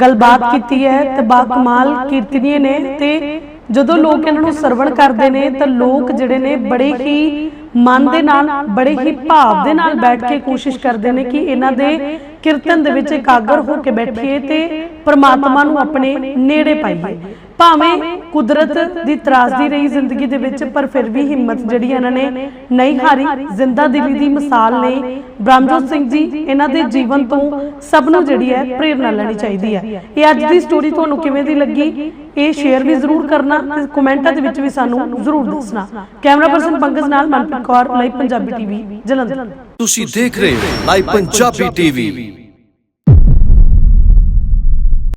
[SPEAKER 2] ਗੱਲਬਾਤ ਕੀਤੀ ਹੈ ਤੇ ਬਾ ਕਮਾਲ ਕੀਰਤਨੀਏ ਨੇ ਤੇ ਜਦੋਂ ਲੋਕ ਇਹਨਾਂ ਨੂੰ ਸਰਵਣ ਕਰਦੇ ਨੇ ਤਾਂ ਲੋਕ ਜਿਹੜੇ ਨੇ ਬੜੇ ਹੀ ਮਨ ਦੇ ਨਾਲ ਬੜੇ ਹੀ ਭਾਵ ਦੇ ਨਾਲ ਬੈਠ ਕੇ ਕੋਸ਼ਿਸ਼ ਕਰਦੇ ਨੇ ਕਿ ਇਹਨਾਂ ਦੇ ਕੀਰਤਨ ਦੇ ਵਿੱਚ ਇਕਾਗਰ ਹੋ ਕੇ ਬੈਠੀਏ ਤੇ ਪ੍ਰਮਾਤਮਾ ਨੂੰ ਆਪਣੇ ਨੇੜੇ ਪਾਈਏ। ਭਾਵੇਂ ਕੁਦਰਤ ਦੀ ਤਰਾਸਦੀ ਰਹੀ ਜ਼ਿੰਦਗੀ ਦੇ ਵਿੱਚ, ਪਰ ਫਿਰ ਵੀ ਹਿੰਮਤ ਜਿਹੜੀ ਇਹਨਾਂ ਨੇ ਨਹੀਂ ਹਾਰੀ। ਜ਼ਿੰਦਾ ਦਿਲੀ ਦੀ ਮਿਸਾਲ ਨੇ। ਬ੍ਰਹਮਜੋਤ ਸਿੰਘ ਜੀ, ਇਹਨਾਂ ਦੇ ਜੀਵਨ ਤੋਂ ਸਭ ਨੂੰ ਜਿਹੜੀ ਹੈ ਪ੍ਰੇਰਣਾ ਲੈਣੀ ਚਾਹੀਦੀ ਹੈ। ਇਹ ਅੱਜ ਦੀ ਸਟੋਰੀ ਤੁਹਾਨੂੰ ਕਿਵੇਂ ਦੀ ਲੱਗੀ? ਇਹ ਸ਼ੇਅਰ ਵੀ ਜ਼ਰੂਰ ਕਰਨਾ ਤੇ ਕਮੈਂਟਾਂ ਦੇ ਵਿੱਚ ਵੀ ਸਾਨੂੰ ਜ਼ਰੂਰ ਦੱਸਣਾ। ਕੈਮਰਾ ਪਰਸਨ ਪੰਕਜ ਨਾਲ ਮਨਪ੍ਰੀਤ ਕੌਰ, ਲਾਈਵ ਪੰਜਾਬੀ ਟੀਵੀ, ਜਲੰਧਰ।
[SPEAKER 3] ਤੁਸੀਂ ਦੇਖ ਰਹੇ ਹੋ ਲਾਈਵ ਪੰਜਾਬੀ ਟੀਵੀ।